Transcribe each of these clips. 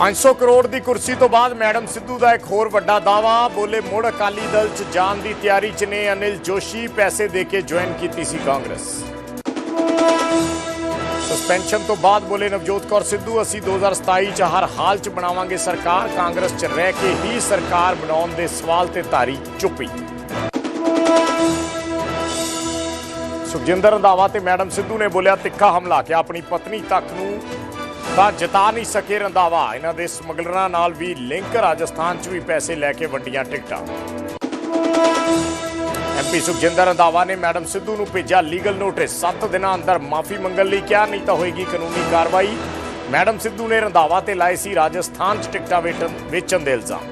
500 ਕਰੋੜ ਦੀ ਕੁਰਸੀ ਤੋਂ ਬਾਅਦ ਮੈਡਮ ਸਿੱਧੂ ਦਾ ਇੱਕ ਹੋਰ ਵੱਡਾ ਦਾਵਾ ਬੋਲੇ ਮੁੜ ਅਕਾਲੀ ਦਲ 'ਚ ਜਾਣ ਦੀ ਤਿਆਰੀ 'ਚ ਨੇ ਅਨਿਲ ਜੋਸ਼ੀ, ਪੈਸੇ ਦੇ ਕੇ ਜੁਆਇਨ ਕੀਤੀ ਸੀ ਕਾਂਗਰਸ। ਸਸਪੈਂਸ਼ਨ ਤੋਂ ਬਾਅਦ ਬੋਲੇ ਨਵਜੋਤ ਕੌਰ ਸਿੱਧੂ, ਅਸੀਂ 2027 'ਚ ਹਰ ਹਾਲ 'ਚ ਬਣਾਵਾਂਗੇ ਸਰਕਾਰ, ਕਾਂਗਰਸ 'ਚ ਰਹਿ ਕੇ ਹੀ ਸਰਕਾਰ ਬਣਾਉਣ ਦੇ ਸਵਾਲ ਤੇ ਧਾਰੀ ਚੁੱਪੀ। ਸੁਖਜਿੰਦਰ ਰੰਧਾਵਾ ਤੇ ਮੈਡਮ ਸਿੱਧੂ ਨੇ ਬੋਲਿਆ, ਤਿੱਖਾ ਹਮਲਾ, ਕਿ ਆਪਣੀ ਪਤਨੀ ਤੱਕ ਨੂੰ ਤਾਂ ਜਿਤਾ ਨਹੀਂ ਸਕੇ ਰੰਧਾਵਾ। ਇਹਨਾਂ ਦੇ ਸਮਗਲਰਾਂ ਨਾਲ ਵੀ ਲਿੰਕ, ਰਾਜਸਥਾਨ 'ਚ ਵੀ ਪੈਸੇ ਲੈ ਕੇ ਵੰਡੀਆਂ ਟਿਕਟਾਂ। ਐਮਪੀ ਸੁਖਜਿੰਦਰ ਰੰਧਾਵਾ ਨੇ ਮੈਡਮ ਸਿੱਧੂ ਨੂੰ ਭੇਜਿਆ ਲੀਗਲ ਨੋਟਿਸ। 7 ਦਿਨਾਂ ਅੰਦਰ ਮਾਫੀ ਮੰਗਣ ਲਈ ਕਿਹਾ, ਨਹੀਂ ਤਾਂ ਹੋਏਗੀ ਕਾਨੂੰਨੀ ਕਾਰਵਾਈ। ਮੈਡਮ ਸਿੱਧੂ ਨੇ ਰੰਧਾਵਾ ਤੇ ਲਾਏ ਸੀ ਰਾਜਸਥਾਨ 'ਚ ਟਿਕਟਾਂ ਵੇਚਣ ਵੇਚਣ ਦੇ ਇਲਜ਼ਾਮ।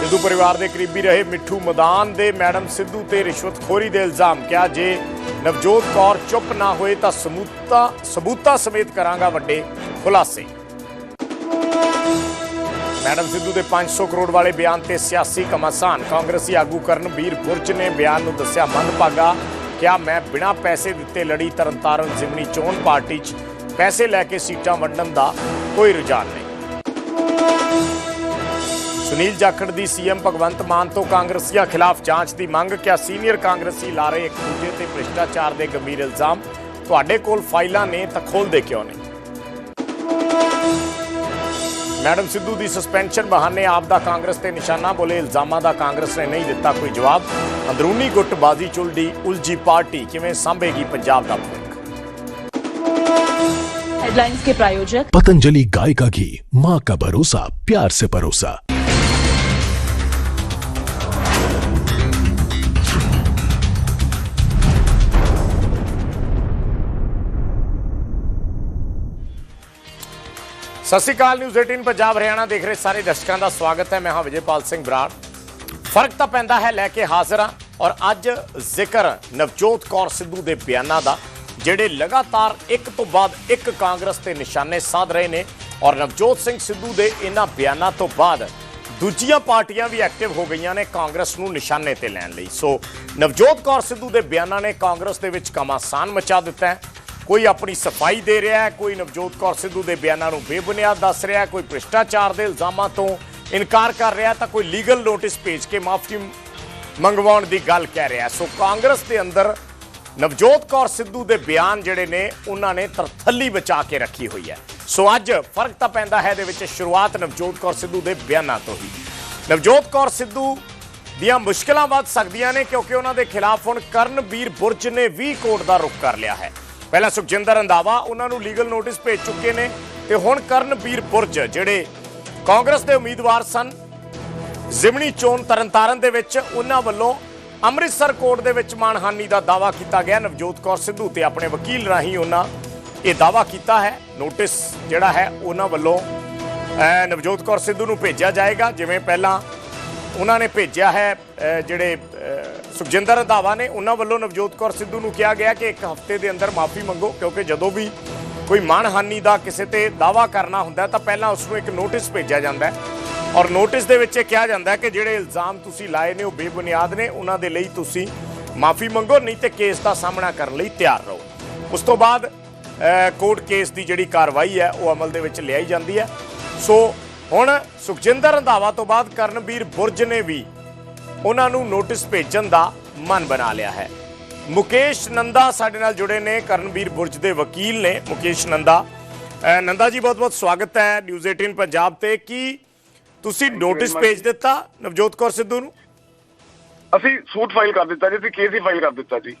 ਸਿੱਧੂ ਪਰਿਵਾਰ ਦੇ ਕਰੀਬੀ ਰਹੇ ਮਿੱਠੂ ਮਦਾਨ ਦੇ ਮੈਡਮ ਸਿੱਧੂ ਤੇ ਰਿਸ਼ਵਤਖੋਰੀ ਦੇ ਇਲਜ਼ਾਮ। ਕਿਹਾ, ਜੇ ਨਵਜੋਤ ਕੌਰ ਚੁੱਪ ਨਾ ਹੋਏ ਤਾਂ ਸਮੂਤਾ, ਸਬੂਤਾ ਸਮੇਤ ਕਰਾਂਗਾ ਵੱਡੇ ਖੁਲਾਸੇ। ਮੈਡਮ ਸਿੱਧੂ ਦੇ 500 ਕਰੋੜ ਵਾਲੇ ਬਿਆਨ ਤੇ ਸਿਆਸੀ ਕਮਾਸਾਨ ਕਾਂਗਰਸੀ ਆਗੂ ਕਰਨਵੀਰ ਬੁਰਜ ਨੇ ਬਿਆਨ ਨੂੰ ਦੱਸਿਆ ਮੰਦਭਾਗਾ ਕਿਹਾ ਮੈਂ ਬਿਨਾਂ ਪੈਸੇ ਦਿੱਤੇ ਲੜੀ ਤਰਨਤਾਰਨ ਜ਼ਿਮਨੀ ਚੋਣ ਪਾਰਟੀ 'ਚ ਪੈਸੇ ਲੈ ਕੇ ਸੀਟਾਂ ਵੰਡਣ ਦਾ ਕੋਈ ਰੁਝਾਨ ਨਹੀਂ। ਸੁਨੀਲ ਜਾਖੜ ਦੀ ਸੀਐਮ ਭਗਵੰਤ ਮਾਨ ਤੋਂ ਕਾਂਗਰਸੀਆਂ ਖਿਲਾਫ ਜਾਂਚ ਦੀ ਮੰਗ ਕਿਹਾ ਸੀਨੀਅਰ ਕਾਂਗਰਸੀ ਲਾ ਰਹੇ ਇੱਕ ਦੂਜੇ ਤੇ ਭ੍ਰਿਸ਼ਟਾਚਾਰ ਦੇ ਗੰਭੀਰ ਇਲਜ਼ਾਮ ਤੁਹਾਡੇ ਕੋਲ ਫਾਈਲਾਂ ਨੇ ਤਾਂ ਖੋਲਦੇ ਕਿਉਂ ਨਹੀਂ ਮੈਡਮ ਸਿੱਧੂ ਦੀ ਸਸਪੈਂਸ਼ਨ ਬਹਾਨੇ ਆਪ ਦਾ ਕਾਂਗਰਸ ਤੇ ਨਿਸ਼ਾਨਾ ਬੋਲੇ ਇਲਜ਼ਾਮਾਂ ਦਾ ਕਾਂਗਰਸ ਨੇ ਨਹੀਂ ਦਿੱਤਾ ਕੋਈ ਜਵਾਬ ਅੰਦਰੂਨੀ ਗੁੱਟਬਾਜ਼ੀ ਚੁਲਦੀ ਉਲਝੀ ਪਾਰਟੀ ਕਿਵੇਂ ਸੰਭੇਗੀ ਪੰਜਾਬ ਦਾ ਭਵਿੱਖ हेडलाइंस के प्रायोजक पतंजलि गाय का घी माँ का भरोसा प्यार से परोसा ਸਤਿ ਸ਼੍ਰੀ ਅਕਾਲ ਨਿਊਜ਼ 18 ਪੰਜਾਬ, ਹਰਿਆਣਾ ਦੇਖ ਰਹੇ ਸਾਰੇ ਦਰਸ਼ਕਾਂ ਦਾ ਸਵਾਗਤ ਹੈ। ਮੈਂ ਹਾਂ ਵਿਜੇਪਾਲ ਸਿੰਘ ਬਰਾੜ। ਫ਼ਰਕ ਤਾਂ ਪੈਂਦਾ ਹੈ, ਲੈ ਕੇ ਹਾਜ਼ਰ ਹਾਂ। ਔਰ ਅੱਜ ਜ਼ਿਕਰ ਨਵਜੋਤ ਕੌਰ ਸਿੱਧੂ ਦੇ ਬਿਆਨਾਂ ਦਾ, ਜਿਹੜੇ ਲਗਾਤਾਰ ਇੱਕ ਤੋਂ ਬਾਅਦ ਇੱਕ ਕਾਂਗਰਸ ਤੇ ਨਿਸ਼ਾਨੇ ਸਾਧ ਰਹੇ ਨੇ। ਔਰ ਨਵਜੋਤ ਸਿੰਘ ਸਿੱਧੂ ਦੇ ਇਹਨਾਂ ਬਿਆਨਾਂ ਤੋਂ ਬਾਅਦ ਦੂਜੀਆਂ ਪਾਰਟੀਆਂ ਵੀ ਐਕਟਿਵ ਹੋ ਗਈਆਂ ਨੇ ਕਾਂਗਰਸ ਨੂੰ ਨਿਸ਼ਾਨੇ ਤੇ ਲੈਣ ਲਈ। ਸੋ ਨਵਜੋਤ ਕੌਰ ਸਿੱਧੂ ਦੇ ਬਿਆਨਾਂ ਨੇ ਕਾਂਗਰਸ ਦੇ ਵਿੱਚ ਕਮਾਸਾਨ ਮਚਾ ਦਿੱਤਾ ਹੈ। ਕੋਈ ਆਪਣੀ ਸਫ਼ਾਈ ਦੇ ਰਿਹਾ ਹੈ, ਕੋਈ ਨਵਜੋਤ ਕੌਰ ਸਿੱਧੂ ਦੇ ਬਿਆਨਾਂ ਨੂੰ ਬੇਬੁਨਿਆਦ ਦੱਸ ਰਿਹਾ ਹੈ, ਕੋਈ ਭ੍ਰਿਸ਼ਟਾਚਾਰ ਦੇ ਇਲਜ਼ਾਮਾਂ ਤੋਂ ਇਨਕਾਰ ਕਰ ਰਿਹਾ ਤਾਂ ਕੋਈ ਲੀਗਲ ਨੋਟਿਸ ਭੇਜ ਕੇ ਮਾਫੀ ਮੰਗਵਾਉਣ ਦੀ ਗੱਲ ਕਹਿ ਰਿਹਾ ਸੋ ਕਾਂਗਰਸ ਦੇ ਅੰਦਰ ਨਵਜੋਤ ਕੌਰ ਸਿੱਧੂ ਦੇ ਬਿਆਨ ਜਿਹੜੇ ਨੇ, ਉਹਨਾਂ ਨੇ ਤਰਥੱਲੀ ਬਚਾ ਕੇ ਰੱਖੀ ਹੋਈ ਹੈ। ਸੋ ਅੱਜ ਫ਼ਰਕ ਤਾਂ ਪੈਂਦਾ ਹੈ ਦੇ ਵਿੱਚ, ਸ਼ੁਰੂਆਤ ਨਵਜੋਤ ਕੌਰ ਸਿੱਧੂ ਦੇ ਬਿਆਨਾਂ ਤੋਂ ਹੀ। ਨਵਜੋਤ ਕੌਰ ਸਿੱਧੂ ਦੀਆਂ ਮੁਸ਼ਕਲਾਂ ਵੱਧ ਸਕਦੀਆਂ ਨੇ, ਕਿਉਂਕਿ ਉਹਨਾਂ ਦੇ ਖਿਲਾਫ ਹੁਣ ਕਰਨਵੀਰ ਬੁਰਜ ਨੇ ਵੀ ਕੋਰਟ ਦਾ ਰੁਖ ਕਰ ਲਿਆ ਹੈ। ਪਹਿਲਾਂ ਸੁਖਜਿੰਦਰ ਰੰਧਾਵਾ, ਉਹਨਾਂ ਨੂੰ ਲੀਗਲ ਨੋਟਿਸ ਭੇਜ ਚੁੱਕੇ ਨੇ ਤੇ ਹੁਣ ਕਰਨਵੀਰ ਬੁਰਜ, ਜਿਹੜੇ ਕਾਂਗਰਸ ਦੇ ਉਮੀਦਵਾਰ ਸਨ, ਜ਼ਿਮਨੀ ਚੋਣ ਤਰਨਤਾਰਨ ਦੇ ਵਿੱਚ, ਉਹਨਾਂ ਵੱਲੋਂ ਅੰਮ੍ਰਿਤਸਰ ਕੋਰਟ ਦੇ ਵਿੱਚ ਮਾਨਹਾਨੀ ਦਾ ਦਾਵਾ ਕੀਤਾ ਗਿਆ। ਨਵਜੋਤ ਕੌਰ ਸਿੱਧੂ ਤੇ ਆਪਣੇ ਵਕੀਲ ਰਾਹੀਂ ਉਹਨਾਂ ਇਹ ਦਾਵਾ ਕੀਤਾ ਹੈ। ਨੋਟਿਸ ਜਿਹੜਾ ਹੈ, ਉਹਨਾਂ ਵੱਲੋਂ ਨਵਜੋਤ ਕੌਰ ਸਿੱਧੂ ਨੂੰ ਭੇਜਿਆ ਜਾਏਗਾ। ਜਿਵੇਂ ਪਹਿਲਾਂ ਉਹਨਾਂ ਨੇ ਭੇਜਿਆ ਹੈ ਜਿਹੜੇ ਸੁਖਜਿੰਦਰ ਰੰਧਾਵਾ ਨੇ ਉਹਨਾਂ ਵੱਲੋਂ ਨਵਜੋਤ ਕੌਰ ਸਿੱਧੂ ਨੂੰ ਕਿਹਾ ਗਿਆ ਕਿ ਇੱਕ ਹਫ਼ਤੇ ਦੇ ਅੰਦਰ ਮਾਫੀ ਮੰਗੋ, ਕਿਉਂਕਿ ਜਦੋਂ ਵੀ ਕੋਈ ਮਾਨਹਾਨੀ ਦਾ ਕਿਸੇ ਤੇ ਦਾਵਾ ਕਰਨਾ ਹੁੰਦਾ ਤਾਂ ਪਹਿਲਾਂ ਉਸ ਨੂੰ ਇੱਕ ਨੋਟਿਸ ਭੇਜਿਆ ਜਾਂਦਾ ਹੈ। ਔਰ ਨੋਟਿਸ ਦੇ ਵਿੱਚ ਇਹ ਕਿਹਾ ਜਾਂਦਾ ਕਿ ਜਿਹੜੇ ਇਲਜ਼ਾਮ ਤੁਸੀਂ ਲਾਏ ਨੇ, ਉਹ ਬੇਬੁਨਿਆਦ ਨੇ, ਉਹਨਾਂ ਦੇ ਲਈ ਤੁਸੀਂ ਮਾਫੀ ਮੰਗੋ, ਨਹੀਂ ਤੇ ਕੇਸ ਦਾ ਸਾਹਮਣਾ ਕਰਨ ਲਈ ਤਿਆਰ ਰਹੋ। ਉਸ ਤੋਂ ਬਾਅਦ ਕੋਰਟ ਕੇਸ ਦੀ ਜਿਹੜੀ ਕਾਰਵਾਈ ਹੈ, ਉਹ ਅਮਲ ਦੇ ਵਿੱਚ ਲਿਆਈ ਜਾਂਦੀ ਹੈ। ਸੋ ਹੁਣ ਸੁਖਜਿੰਦਰ ਰੰਧਾਵਾ ਤੋਂ ਬਾਅਦ ਕਰਨਵੀਰ ਬੁਰਜ ਨੇ ਵੀ ਉਹਨਾਂ ਨੂੰ ਨੋਟਿਸ ਭੇਜਣ ਦਾ ਮਨ ਬਣਾ ਲਿਆ ਹੈ। ਮੁਕੇਸ਼ ਨੰਦਾ ਸਾਡੇ ਨਾਲ ਜੁੜੇ ਨੇ। ਕਰਨਵੀਰ ਬੁਰਜ ਦੇ ਵਕੀਲ ਨੇ। ਮੁਕੇਸ਼ ਨੰਦਾ ਨੰਦਾ ਜੀ ਬਹੁਤ ਬਹੁਤ ਸਵਾਗਤ ਹੈ ਨਿਊਜ਼ 18 ਪੰਜਾਬ ਤੇ। ਕੀ ਤੁਸੀਂ ਨੋਟਿਸ. ਭੇਜ ਦਿੱਤਾ ਨਵਜੋਤ ਕੌਰ ਸਿੱਧੂ ਨੂੰ? ਅਸੀਂ ਸੂਟ ਫਾਈਲ ਕਰ ਦਿੱਤਾ ਜੀ ਅਸੀਂ ਕੇਸ ਹੀ ਫਾਈਲ ਕਰ ਦਿੱਤਾ ਜੀ।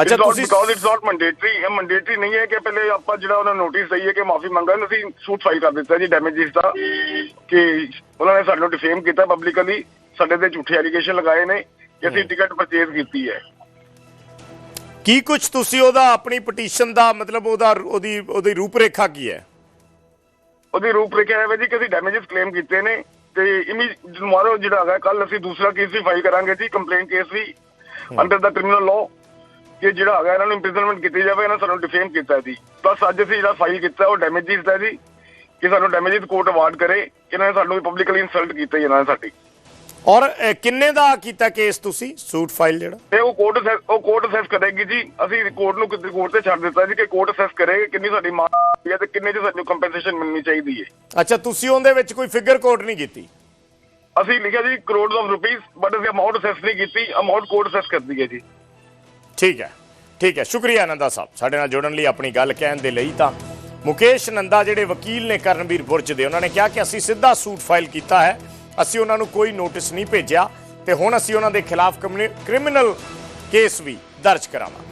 ਅੱਛਾ ਤੁਸੀਂ ਬਿਕੋਜ਼ ਇਟਸ ਨਾਟ ਮੈਂਡੇਟਰੀ ਇਹ ਮੈਂਡੇਟਰੀ ਨਹੀਂ ਹੈ ਕਿ ਪਹਿਲੇ ਆਪਾਂ ਜਿਹੜਾ ਉਹਨਾਂ ਨੋਟਿਸ ਦਈਏ ਕਿ ਮਾਫੀ ਮੰਗਣ ਅਸੀਂ ਸੂਟ ਫਾਈਲ ਕਰ ਦਿੱਤਾ ਜੀ ਡੈਮੇਜਸ ਦਾ ਕਿ ਉਹਨਾਂ ਨੇ ਸਾਨੂੰ ਡਿਫੇਮ ਕੀਤਾ ਪਬਲਿਕਲੀ ਸਾਡੇ ਤੇ ਝੂਠੇ ਐਲੀਗੇਸ਼ਨ ਲਗਾਏ ਨੇ ਕਿ ਅਸੀਂ ਟਿਕਟ ਪਰਚੇਜ਼ ਕੀਤੀ ਹੈ। ਕੀ ਕੁਝ ਤੁਸੀਂ ਉਹਦਾ ਆਪਣੀ ਪਟੀਸ਼ਨ ਦਾ ਮਤਲਬ ਉਹਦਾ ਉਹਦੀ ਉਹਦੀ ਰੂਪਰੇਖਾ ਕੀ ਹੈ? ਉਹਦੀ ਰੂਪਰੇਖਾ ਹੈ ਜੀ ਕਿ ਅਸੀਂ ਡੈਮੇਜਸ ਕਲੇਮ ਕੀਤੇ ਨੇ ਤੇ ਇਮੀ tomorrow ਜਿਹੜਾ ਹੈਗਾ ਕੱਲ ਅਸੀਂ ਦੂਸਰਾ ਕੇਸ ਵੀ ਫਾਈਲ ਕਰਾਂਗੇ ਜੀ ਕੰਪਲੇਂਟ ਕੇਸ ਵੀ ਅੰਡਰ ਦਾ ਕ੍ਰਿਮੀਨਲ ਲਾਅ ਕਿ ਜਿਹੜਾ ਹੈਗਾ ਇਹਨਾਂ ਨੂੰ ਇੰਪ੍ਰਿਜ਼ਨਮੈਂਟ ਕੀਤੀ ਜਾਵੇ ਇਹਨਾਂ ਸਾਨੂੰ ਡਿਫੇਮ ਕੀਤਾ ਜੀ। ਬਸ ਅੱਜ ਅਸੀਂ ਜਿਹੜਾ ਫਾਈਲ ਕੀਤਾ ਉਹ ਡੈਮੇਜਸ ਦਾ ਜੀ ਕਿ ਸਾਨੂੰ ਡੈਮੇਜਸ ਕੋਰਟ ਅਵਾਰਡ ਕਰੇ ਕਿ ਇਹਨਾਂ ਨੇ ਸਾਨੂੰ ਪਬਲਿਕਲੀ ਇਨਸਲਟ ਕੀਤਾ ਜੀ ਇਹਨਾਂ ਨੇ ਸਾਡੀ। ਔਰ ਕਿੰਨੇ ਦਾ ਕੀਤਾ ਕੇਸ ਤੁਸੀਂ? ਸੂਟ ਫਾਈਲ ਜਿਹੜਾ? ਤੇ ਉਹ ਕੋਰਟ ਉਹ ਕੋਰਟ ਅਸੈਸ ਕਰੇਗੀ ਜੀ। ਅਸੀਂ ਕੋਰਟ ਨੂੰ ਕਿਤੇ ਕੋਰਟ ਤੇ ਛੱਡ ਦਿੱਤਾ ਜੀ ਕਿ ਕੋਰਟ ਅਸੈਸ ਕਰੇਗੀ ਕਿੰਨੀ ਸਾਡੀ ਮਾਂ ਹੈ ਤੇ ਕਿੰਨੇ ਦੀ ਸਾਨੂੰ ਕੰਪਨਸੇਸ਼ਨ ਮਿਲਣੀ ਚਾਹੀਦੀ ਹੈ। ਅੱਛਾ ਤੁਸੀਂ ਉਹਦੇ ਵਿੱਚ ਕੋਈ ਫਿਗਰ ਕੋਡ ਨਹੀਂ ਕੀਤੀ? ਅਸੀਂ ਲਿਖਿਆ ਜੀ ਕਰੋੜ ਆਫ ਰੁਪੀਸ ਬਟ ਅਸੀਂ ਅਮਾਉਂਟ ਅਸੈਸ ਨਹੀਂ ਕੀਤੀ ਅਮਾਉਂਟ ਕੋਰਟ ਅਸੈਸ ਕਰਦੀ ਹੈ ਜੀ। ਠੀਕ ਹੈ ਠੀਕ ਹੈ। ਸ਼ੁਕਰੀਆ ਨੰਦਾ ਸਾਹਿਬ ਸਾਡੇ ਨਾਲ ਜੁੜਨ ਲਈ ਆਪਣੀ ਗੱਲ ਕਹਿਣ ਦੇ ਲਈ ਤਾਂ। ਮੁਕੇਸ਼ ਨੰਦਾ ਜਿਹੜੇ ਵਕੀਲ ਨੇ ਕਰਨਵੀਰ ਬੁਰਜ ਦੇ ਉਹਨਾਂ ਨੇ ਕਿਹਾ ਕਿ ਅਸੀਂ ਸਿੱਧਾ ਸੂਟ ਫਾਈਲ ਕੀਤਾ ਹੈ। ਅਸੀਂ ਉਹਨਾਂ ਨੂੰ ਕੋਈ ਨੋਟਿਸ ਨਹੀਂ ਭੇਜਿਆ ਤੇ ਹੁਣ ਅਸੀਂ ਉਹਨਾਂ ਦੇ ਖਿਲਾਫ ਕ੍ਰਿਮੀਨਲ ਕੇਸ ਵੀ ਦਰਜ ਕਰਾਵਾਂਗੇ।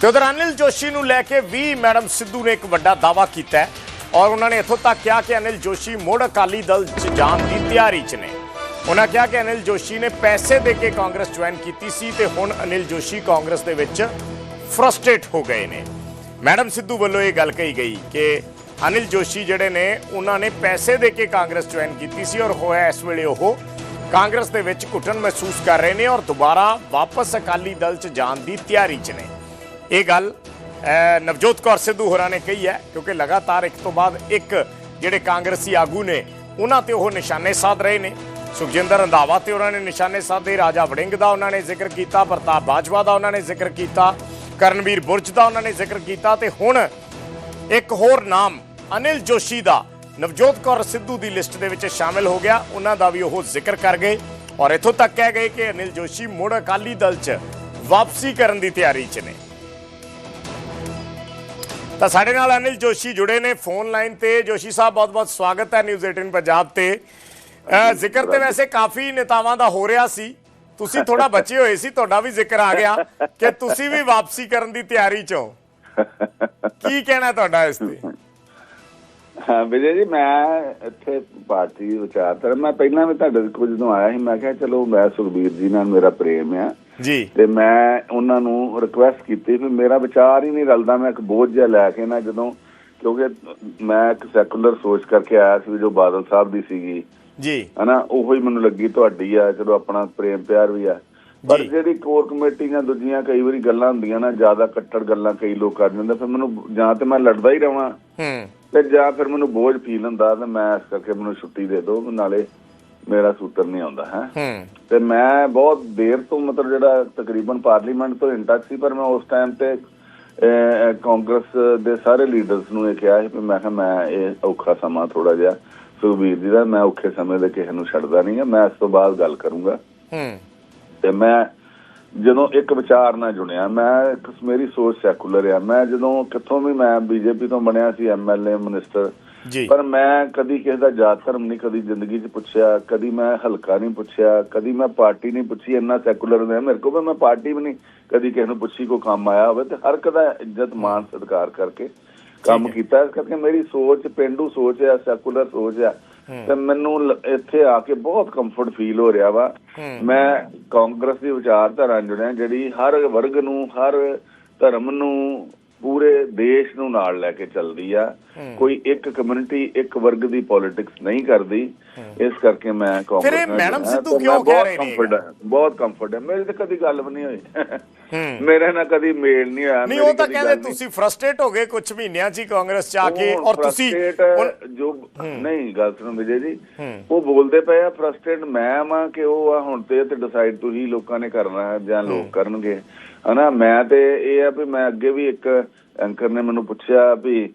ਤੇ ਉਧਰ ਅਨਿਲ ਜੋਸ਼ੀ ਨੂੰ ਲੈ ਕੇ ਵੀ ਮੈਡਮ ਸਿੱਧੂ ਨੇ ਇੱਕ ਵੱਡਾ ਦਾਵਾ ਕੀਤਾ ਹੈ ਔਰ ਉਹਨਾਂ ਨੇ ਇੱਥੋਂ ਤੱਕ ਕਿਹਾ ਕਿ ਅਨਿਲ ਜੋਸ਼ੀ ਮੁੜ ਅਕਾਲੀ ਦਲ 'ਚ ਜਾਣ ਦੀ ਤਿਆਰੀ 'ਚ ਨੇ। ਉਹਨਾਂ ਕਿਹਾ ਕਿ ਅਨਿਲ ਜੋਸ਼ੀ ਨੇ ਪੈਸੇ ਦੇ ਕੇ ਕਾਂਗਰਸ ਜੁਆਇਨ ਕੀਤੀ ਸੀ ਤੇ ਹੁਣ ਅਨਿਲ ਜੋਸ਼ੀ ਕਾਂਗਰਸ ਦੇ ਵਿੱਚ ਫਰਸਟ੍ਰੇਟ ਹੋ ਗਏ ਨੇ। ਮੈਡਮ ਸਿੱਧੂ ਵੱਲੋਂ ਇਹ ਗੱਲ ਕਹੀ ਗਈ ਕਿ ਅਨਿਲ ਜੋਸ਼ੀ ਜਿਹੜੇ ਨੇ, ਉਹਨਾਂ ਨੇ ਪੈਸੇ ਦੇ ਕੇ ਕਾਂਗਰਸ ਜੁਆਇਨ ਕੀਤੀ ਸੀ ਔਰ ਹੋਇਆ ਇਸ ਵੇਲੇ ਉਹ ਕਾਂਗਰਸ ਦੇ ਵਿੱਚ ਘੁਟਨ ਮਹਿਸੂਸ ਕਰ ਰਹੇ ਨੇ ਔਰ ਦੁਬਾਰਾ ਵਾਪਸ ਅਕਾਲੀ ਦਲ 'ਚ ਜਾਣ ਦੀ ਤਿਆਰੀ 'ਚ ਨੇ। ਇਹ ਗੱਲ ਨਵਜੋਤ ਕੌਰ ਸਿੱਧੂ ਹੋਰਾਂ ਨੇ ਕਹੀ ਹੈ, ਕਿਉਂਕਿ ਲਗਾਤਾਰ ਇੱਕ ਤੋਂ ਬਾਅਦ ਇੱਕ ਜਿਹੜੇ ਕਾਂਗਰਸੀ ਆਗੂ ਨੇ, ਉਹਨਾਂ ਤੇ ਉਹ ਨਿਸ਼ਾਨੇ ਸਾਧ ਰਹੇ ਨੇ। ਸੁਖਜਿੰਦਰ ਰੰਧਾਵਾ ਤੇ ਉਹਨਾਂ ਨੇ ਨਿਸ਼ਾਨੇ ਸਾਧੇ, ਰਾਜਾ ਵੜਿੰਗ ਦਾ ਉਹਨਾਂ ਨੇ ਜ਼ਿਕਰ ਕੀਤਾ, ਪ੍ਰਤਾਪ ਬਾਜਵਾ ਦਾ ਉਹਨਾਂ ਨੇ ਜ਼ਿਕਰ ਕੀਤਾ। ਕਰਨਵੀਰ ਬੁਰਜ ਦਾ ਉਹਨਾਂ ਨੇ ਜ਼ਿਕਰ ਕੀਤਾ ਤੇ ਹੁਣ ਇੱਕ ਹੋਰ ਨਾਮ ਅਨਿਲ ਜੋਸ਼ੀ ਦਾ ਨਵਜੋਤ ਕੌਰ ਸਿੱਧੂ ਦੀ ਲਿਸਟ ਦੇ ਵਿੱਚ ਸ਼ਾਮਿਲ ਹੋ ਗਿਆ। ਉਹਨਾਂ ਦਾ ਵੀ ਉਹ ਜ਼ਿਕਰ ਕਰ ਗਏ ਔਰ ਇੱਥੋਂ ਤੱਕ ਕਹਿ ਗਏ ਕਿ ਅਨਿਲ ਜੋਸ਼ੀ ਮੁੜ ਅਕਾਲੀ ਦਲ 'ਚ ਵਾਪਸੀ ਕਰਨ ਦੀ ਤਿਆਰੀ 'ਚ ਨੇ। ਤਾਂ ਸਾਡੇ ਨਾਲ ਅਨਿਲ ਜੋਸ਼ੀ ਜੁੜੇ ਨੇ ਫੋਨ ਲਾਈਨ ਤੇ। ਜੋਸ਼ੀ ਸਾਹਿਬ ਬਹੁਤ-ਬਹੁਤ ਸਵਾਗਤ ਹੈ ਨਿਊਜ਼ 18 ਪੰਜਾਬ ਤੇ। ਜ਼ਿਕਰ ਤੇ ਵੈਸੇ ਕਾਫੀ ਨੇਤਾਵਾਂ ਦਾ ਹੋ ਰਿਹਾ ਸੀ। ਤੁਸੀਂ ਥੋੜਾ ਬਚੇ ਹੋਏ ਸੀ ਤੁਹਾਡਾ ਵੀ ਜ਼ਿਕਰ ਆ ਗਿਆ ਕਿ ਤੁਸੀਂ ਵੀ ਵਾਪਸੀ ਕਰਨ ਦੀ ਤਿਆਰੀ 'ਚ ਹੋ। ਕੀ ਕਹਿਣਾ ਤੁਹਾਡਾ ਇਸ ਤੇ? ਹਾਂ ਵਿਜੇ ਜੀ ਮੈਂ ਇੱਥੇ ਪਾਰਟੀ ਵਿਚਾਰਧਾਰਾ ਮੈਂ ਪਹਿਲਾਂ ਵੀ ਤੁਹਾਡੇ ਕੋਲ ਜਦੋਂ ਆਇਆ ਸੀ ਮੈਂ ਕਿਹਾ ਚਲੋ ਮੈਂ ਸੁਖਬੀਰ ਜੀ ਨਾਲ ਮੇਰਾ ਪ੍ਰੇਮ ਆ। ਜੀ। ਤੇ ਮੈਂ ਉਹਨਾਂ ਨੂੰ ਰਿਕੁਐਸਟ ਕੀਤੀ ਵੀ ਮੇਰਾ ਵਿਚਾਰ ਹੀ ਨਹੀਂ ਰਲਦਾ ਮੈਂ ਇੱਕ ਬੋਝ ਜਿਹਾ ਲੈ ਕੇ ਨਾ ਜਦੋਂ ਕਿਉਂਕਿ ਮੈਂ ਇੱਕ ਸੈਕੂਲਰ ਸੋਚ ਕਰਕੇ ਆਇਆ ਸੀ ਜੋ ਬਾਦਲ ਸਾਹਿਬ ਦੀ ਸੀਗੀ ਜੀ। ਹਨਾ ਉਹੋ ਹੀ ਮੈਨੂੰ ਲੱਗੀ ਤੁਹਾਡੀ ਆ ਚਲੋ ਆਪਣਾ ਪ੍ਰੇਮ ਪਿਆਰ ਵੀ ਆ। ਪਰ। ਜਿਹੜੀ ਕੋਰ ਕਮੇਟੀ ਜਾਂ ਦੂਜੀਆਂ ਕਈ ਵਾਰੀ ਗੱਲਾਂ ਹੁੰਦੀਆਂ ਨਾ ਜ਼ਿਆਦਾ ਕੱਟੜ ਗੱਲਾਂ ਕਈ ਲੋਕ ਕਰ ਜਾਂਦੇ ਫਿਰ ਮੈਨੂੰ ਜਾਂ ਤੇ ਮੈਂ ਲੜਦਾ ਹੀ ਰਵਾਂ। ਹੂੰ। ਤੇ ਜਾਂ ਫਿਰ ਮੈਨੂੰ ਬੋਝ ਫੀਲ ਹੁੰਦਾ ਤੇ ਮੈਂ ਇਸ ਕਰਕੇ ਮੈਨੂੰ ਛੁੱਟੀ ਦੇ ਦਿਓ ਨਾਲੇ ਮੇਰਾ ਸੂਤਰ ਨਹੀਂ ਆਉਂਦਾ ਹੈ। ਹੂੰ। ਤੇ ਮੈਂ ਬਹੁਤ ਦੇਰ ਤੋਂ ਮਤਲਬ ਜਿਹੜਾ ਤਕਰੀਬਨ ਪਾਰਲੀਮੈਂਟ ਤੋਂ ਇਨ ਟੱਚ ਸੀ ਪਰ ਮੈਂ ਉਸ ਟਾਈਮ ਤੇ ਕਾਂਗਰਸ ਦੇ ਸਾਰੇ ਲੀਡਰਸ ਨੂੰ ਇਹ ਕਿਹਾ ਸੀ ਕਿ ਮੈਂ ਕਿਹਾ ਮੈਂ ਇਹ ਔਖਾ ਸਮਾਂ ਥੋੜਾ ਜਿਹਾ ਸੁਖਬੀਰ ਜੀ ਦਾ ਮੈਂ ਔਖੇ ਸਮੇਂ ਦੇ ਕਿਸੇ ਨੂੰ ਛੱਡਦਾ ਨਹੀਂ ਆ ਮੈਂ ਇਸ ਤੋਂ ਬਾਅਦ ਗੱਲ ਕਰੂੰਗਾ। ਹੂੰ। ਤੇ ਮੈਂ ਜਦੋਂ ਇੱਕ ਵਿਚਾਰ ਨਾਲ ਜੁੜਿਆ ਮੈਂ ਇੱਕ ਮੇਰੀ ਸੋਚ ਸੈਕੂਲਰ ਆ ਮੈਂ ਜਦੋਂ ਕਿੱਥੋਂ ਵੀ ਮੈਂ ਬੀਜੇਪੀ ਤੋਂ ਬਣਿਆ ਸੀ ਐਮਐਲਏ ਮਿਨਿਸਟਰ ਪਰ ਮੈਂ ਕਦੀ ਕਿਸੇ ਦਾ ਜਾਤ ਧਰਮ ਨਹੀਂ ਕਦੀ ਜ਼ਿੰਦਗੀ 'ਚ ਪੁੱਛਿਆ ਕਦੀ ਮੈਂ ਹਲਕਾ ਨਹੀਂ ਪੁੱਛਿਆ ਕਦੀ ਮੈਂ ਪਾਰਟੀ ਨਹੀਂ ਪੁੱਛੀ ਇੰਨਾ ਸੈਕੂਲਰ ਨੇ ਮੇਰੇ ਕੋਲ ਮੈਂ ਪਾਰਟੀ ਵੀ ਨਹੀਂ ਕਦੀ ਕਿਸੇ ਨੂੰ ਪੁੱਛੀ ਕੋਈ ਕੰਮ ਆਇਆ ਹੋਵੇ ਤੇ ਹਰ ਇੱਕ ਦਾ ਇੱਜ਼ਤ ਮਾਣ ਸਤਿਕਾਰ ਕਰਕੇ ਕੰਮ ਕੀਤਾ ਇਸ ਕਰਕੇ ਮੇਰੀ ਸੋਚ ਪਿੰਡੂ ਸੋਚ ਹੈ ਸੈਕੂਲਰ ਸੋਚ ਹੈ। ਤੇ ਮੈਨੂੰ ਇੱਥੇ ਆ ਕੇ ਬਹੁਤ ਕੰਫਰਟ ਫੀਲ ਹੋ ਰਿਹਾ ਵਾ। ਮੈਂ ਕਾਂਗਰਸ ਦੀ ਵਿਚਾਰਧਾਰਾ ਜੁੜਿਆ ਜਿਹੜੀ ਹਰ ਵਰਗ ਨੂੰ ਹਰ ਧਰਮ ਨੂੰ ਪੂਰੇ ਦੇਸ਼ ਨੂੰ ਨਾਲ ਲੈ ਕੇ ਚੱਲਦੀ ਆ। ਕੋਈ ਇੱਕ ਕਮਿਊਨਿਟੀ ਇੱਕ ਵਰਗ ਦੀ ਪੋਲਿਟਿਕਸ ਨਹੀਂ ਕਰਦੀ। ਇਸ ਕਰਕੇ ਮੈਂ ਕਾਂਗਰਸ ਫਿਰ ਮੈਡਮ ਸਿੱਧੂ ਕਿਉਂ ਕਹਿ ਬਹੁਤ ਰਹੇ ਨੇ ਕੰਫਰਟ ਹੈ। ਮੇਰੀ ਤਾਂ ਕਦੀ ਗੱਲ ਵੀ ਨਹੀਂ ਹੋਈ। ਮੇਰੇ ਨਾਲ ਕਦੀ ਮੇਲ ਨਹੀਂ ਹੋਇਆ ਨਹੀਂ ਉਹ ਤਾਂ ਕਹਿੰਦੇ। ਤੁਸੀਂ ਫਰਸਟ੍ਰੇਟ ਹੋ ਗਏ ਕੁਝ ਮਹੀਨਿਆਂ 'ਚ ਹੀ ਕਾਂਗਰਸ 'ਚ ਆ ਕੇ ਔਰ ਤੁਸੀਂ ਜੋ ਨਹੀਂ ਗੱਲ ਸੁਣੋ ਵਿਜੇ ਜੀ। ਉਹ ਬੋਲਦੇ ਪਏ ਆ ਫਰਸਟ੍ਰੇਟ ਮੈਂ ਵਾਂ ਕਿ ਉਹ ਆ ਹੁਣ ਤੇ ਤੇ ਡਿਸਾਈਡ ਤੁਸੀਂ ਲੋਕਾਂ ਨੇ ਕਰਨਾ ਹੈ ਜਾਂ ਲੋਕ ਕਰਨਗੇ। ਹਨਾ ਮੈਂ ਤੇ ਇਹ ਆ ਵੀ ਮੈਂ ਅੱਗੇ ਵੀ ਇੱਕ ਐਂਕਰ ਨੇ ਮੈਨੂੰ ਪੁੱਛਿਆ ਵੀ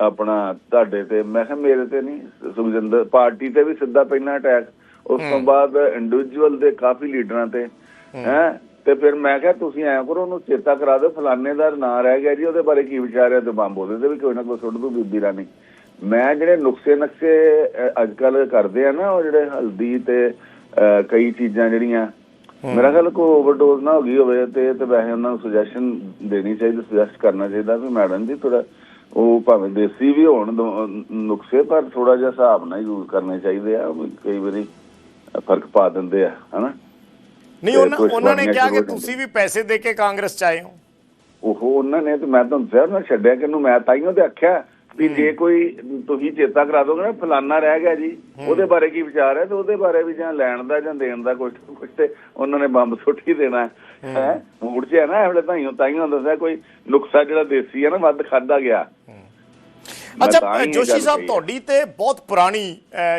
ਆਪਣਾ ਤੁਹਾਡੇ ਤੇ ਮੈਂ ਕਿਹਾ ਮੇਰੇ ਤੇ ਨਹੀਂ ਸੁਖਜਿੰਦਰ ਪਾਰਟੀ ਤੇ ਵੀ ਸਿੱਧਾ ਪਹਿਲਾਂ ਅਟੈਕ ਉਸ ਤੋਂ ਬਾਅਦ ਇੰਡੀਵਿਜੂਅਲ ਦੇ ਕਾਫੀ ਲੀਡਰਾਂ ਤੇ ਹੈ। ਤੇ ਫਿਰ ਮੈਂ ਕਿਹਾ ਤੁਸੀਂ ਐਂ ਕਰੋ ਉਹਨੂੰ ਚੇਤਾ ਕਰਾ ਦਿਓ ਫਲਾਣੇ ਦਾ ਨਾਂ ਰਹਿ ਗਿਆ ਜੀ ਉਹਦੇ ਬਾਰੇ ਕੀ ਵਿਚਾਰਿਆ ਤੇ ਬੰਬ ਉਹਦੇ ਤੇ ਵੀ ਕੋਈ ਨਾ ਕੋਈ ਸੁੱਟ ਦੂ ਬੀਬੀ ਰਾਣੀ। ਮੈਂ ਜਿਹੜੇ ਨੁਕਸੇ ਨਕਸੇ ਅੱਜ ਕੱਲ ਕਰਦੇ ਆ ਨਾ ਉਹ ਜਿਹੜੇ ਹਲਦੀ ਤੇ ਕਈ ਚੀਜ਼ਾਂ ਜਿਹੜੀਆਂ ਮੇਰਾ ਖਿਆਲ ਕੋ ਓਵਰਡੋਜ਼ ਨਾ ਹੋ ਗਈ ਹੋਵੇ ਤੇ ਤੇ ਵੈਸੇ ਉਹਨਾਂ ਨੂੰ ਸੁਜੈਸ਼ਨ ਦੇਣੀ ਚਾਹੀਦੀ ਸੁਜੈਸਟ ਕਰਨਾ ਚਾਹੀਦਾ ਵੀ ਮੈਡਮ ਜੀ ਥੋੜਾ ਉਹ ਭਾਵੇਂ ਦੇਸੀ ਵੀ ਹੋਣ ਨੁਕਸੇ ਪਰ ਥੋੜਾ ਜਿਹਾ ਹਿਸਾਬ ਨਾਲ ਯੂਜ਼ ਕਰਨੇ ਚਾਹੀਦੇ ਆ ਕਈ ਵਾਰੀ ਫ਼ਰਕ ਪਾ ਦਿੰਦੇ ਆ ਹਨਾ? ਨਹੀਂ ਉਹਨਾਂ ਨੇ ਕਿਹਾ ਕਿ ਤੁਸੀਂ ਵੀ ਪੈਸੇ ਦੇ ਕੇ ਕਾਂਗਰਸ 'ਚ ਆਏ ਹੋ। ਉਹ ਉਹਨਾਂ ਨੇ ਤੇ ਮੈਂ ਤੁਹਾਨੂੰ ਦੱਸਿਆ ਨਾ ਛੱਡਿਆ ਕਿ ਨੂੰ ਮੈਂ ਤਾਈਓ ਤੇ ਆਖਿਆ। ਵੀ ਜੇ ਕੋਈ ਤੁਸੀਂ ਚੇਤਾ ਕਰਾ ਦੋਗੇ ਨਾ ਫਲਾਨਾ ਰਹਿ ਗਿਆ ਜੀ ਉਹਦੇ ਬਾਰੇ ਕੀ ਵਿਚਾਰ ਹੈ? ਤੇ ਉਹਦੇ ਬਾਰੇ ਵੀ ਜਾਂ ਲੈਣ ਦਾ ਜਾਂ ਦੇਣ ਦਾ ਕੁਝ ਕੁਝ ਤੇ ਉਹਨਾਂ ਨੇ ਬੰਬ ਸੁੱਟ ਹੀ ਦੇਣਾ ਹੈ। ਹੈ। ਮੂਡ 'ਚ ਹੈ ਨਾ ਇਹਲੇ ਤਾਈਓ ਤਾਈਓ ਦੱਸਿਆ ਕੋਈ ਨੁਕਸਾ ਜਿਹੜਾ ਦੇਸੀ ਹੈ ਨਾ ਵੱਧ ਖਾਦਾ ਗਿਆ। ਅੱਛਾ ਜੋਸ਼ੀ ਸਾਹਿਬ। ਤੁਹਾਡੀ ਤੇ ਬਹੁਤ ਪੁਰਾਣੀ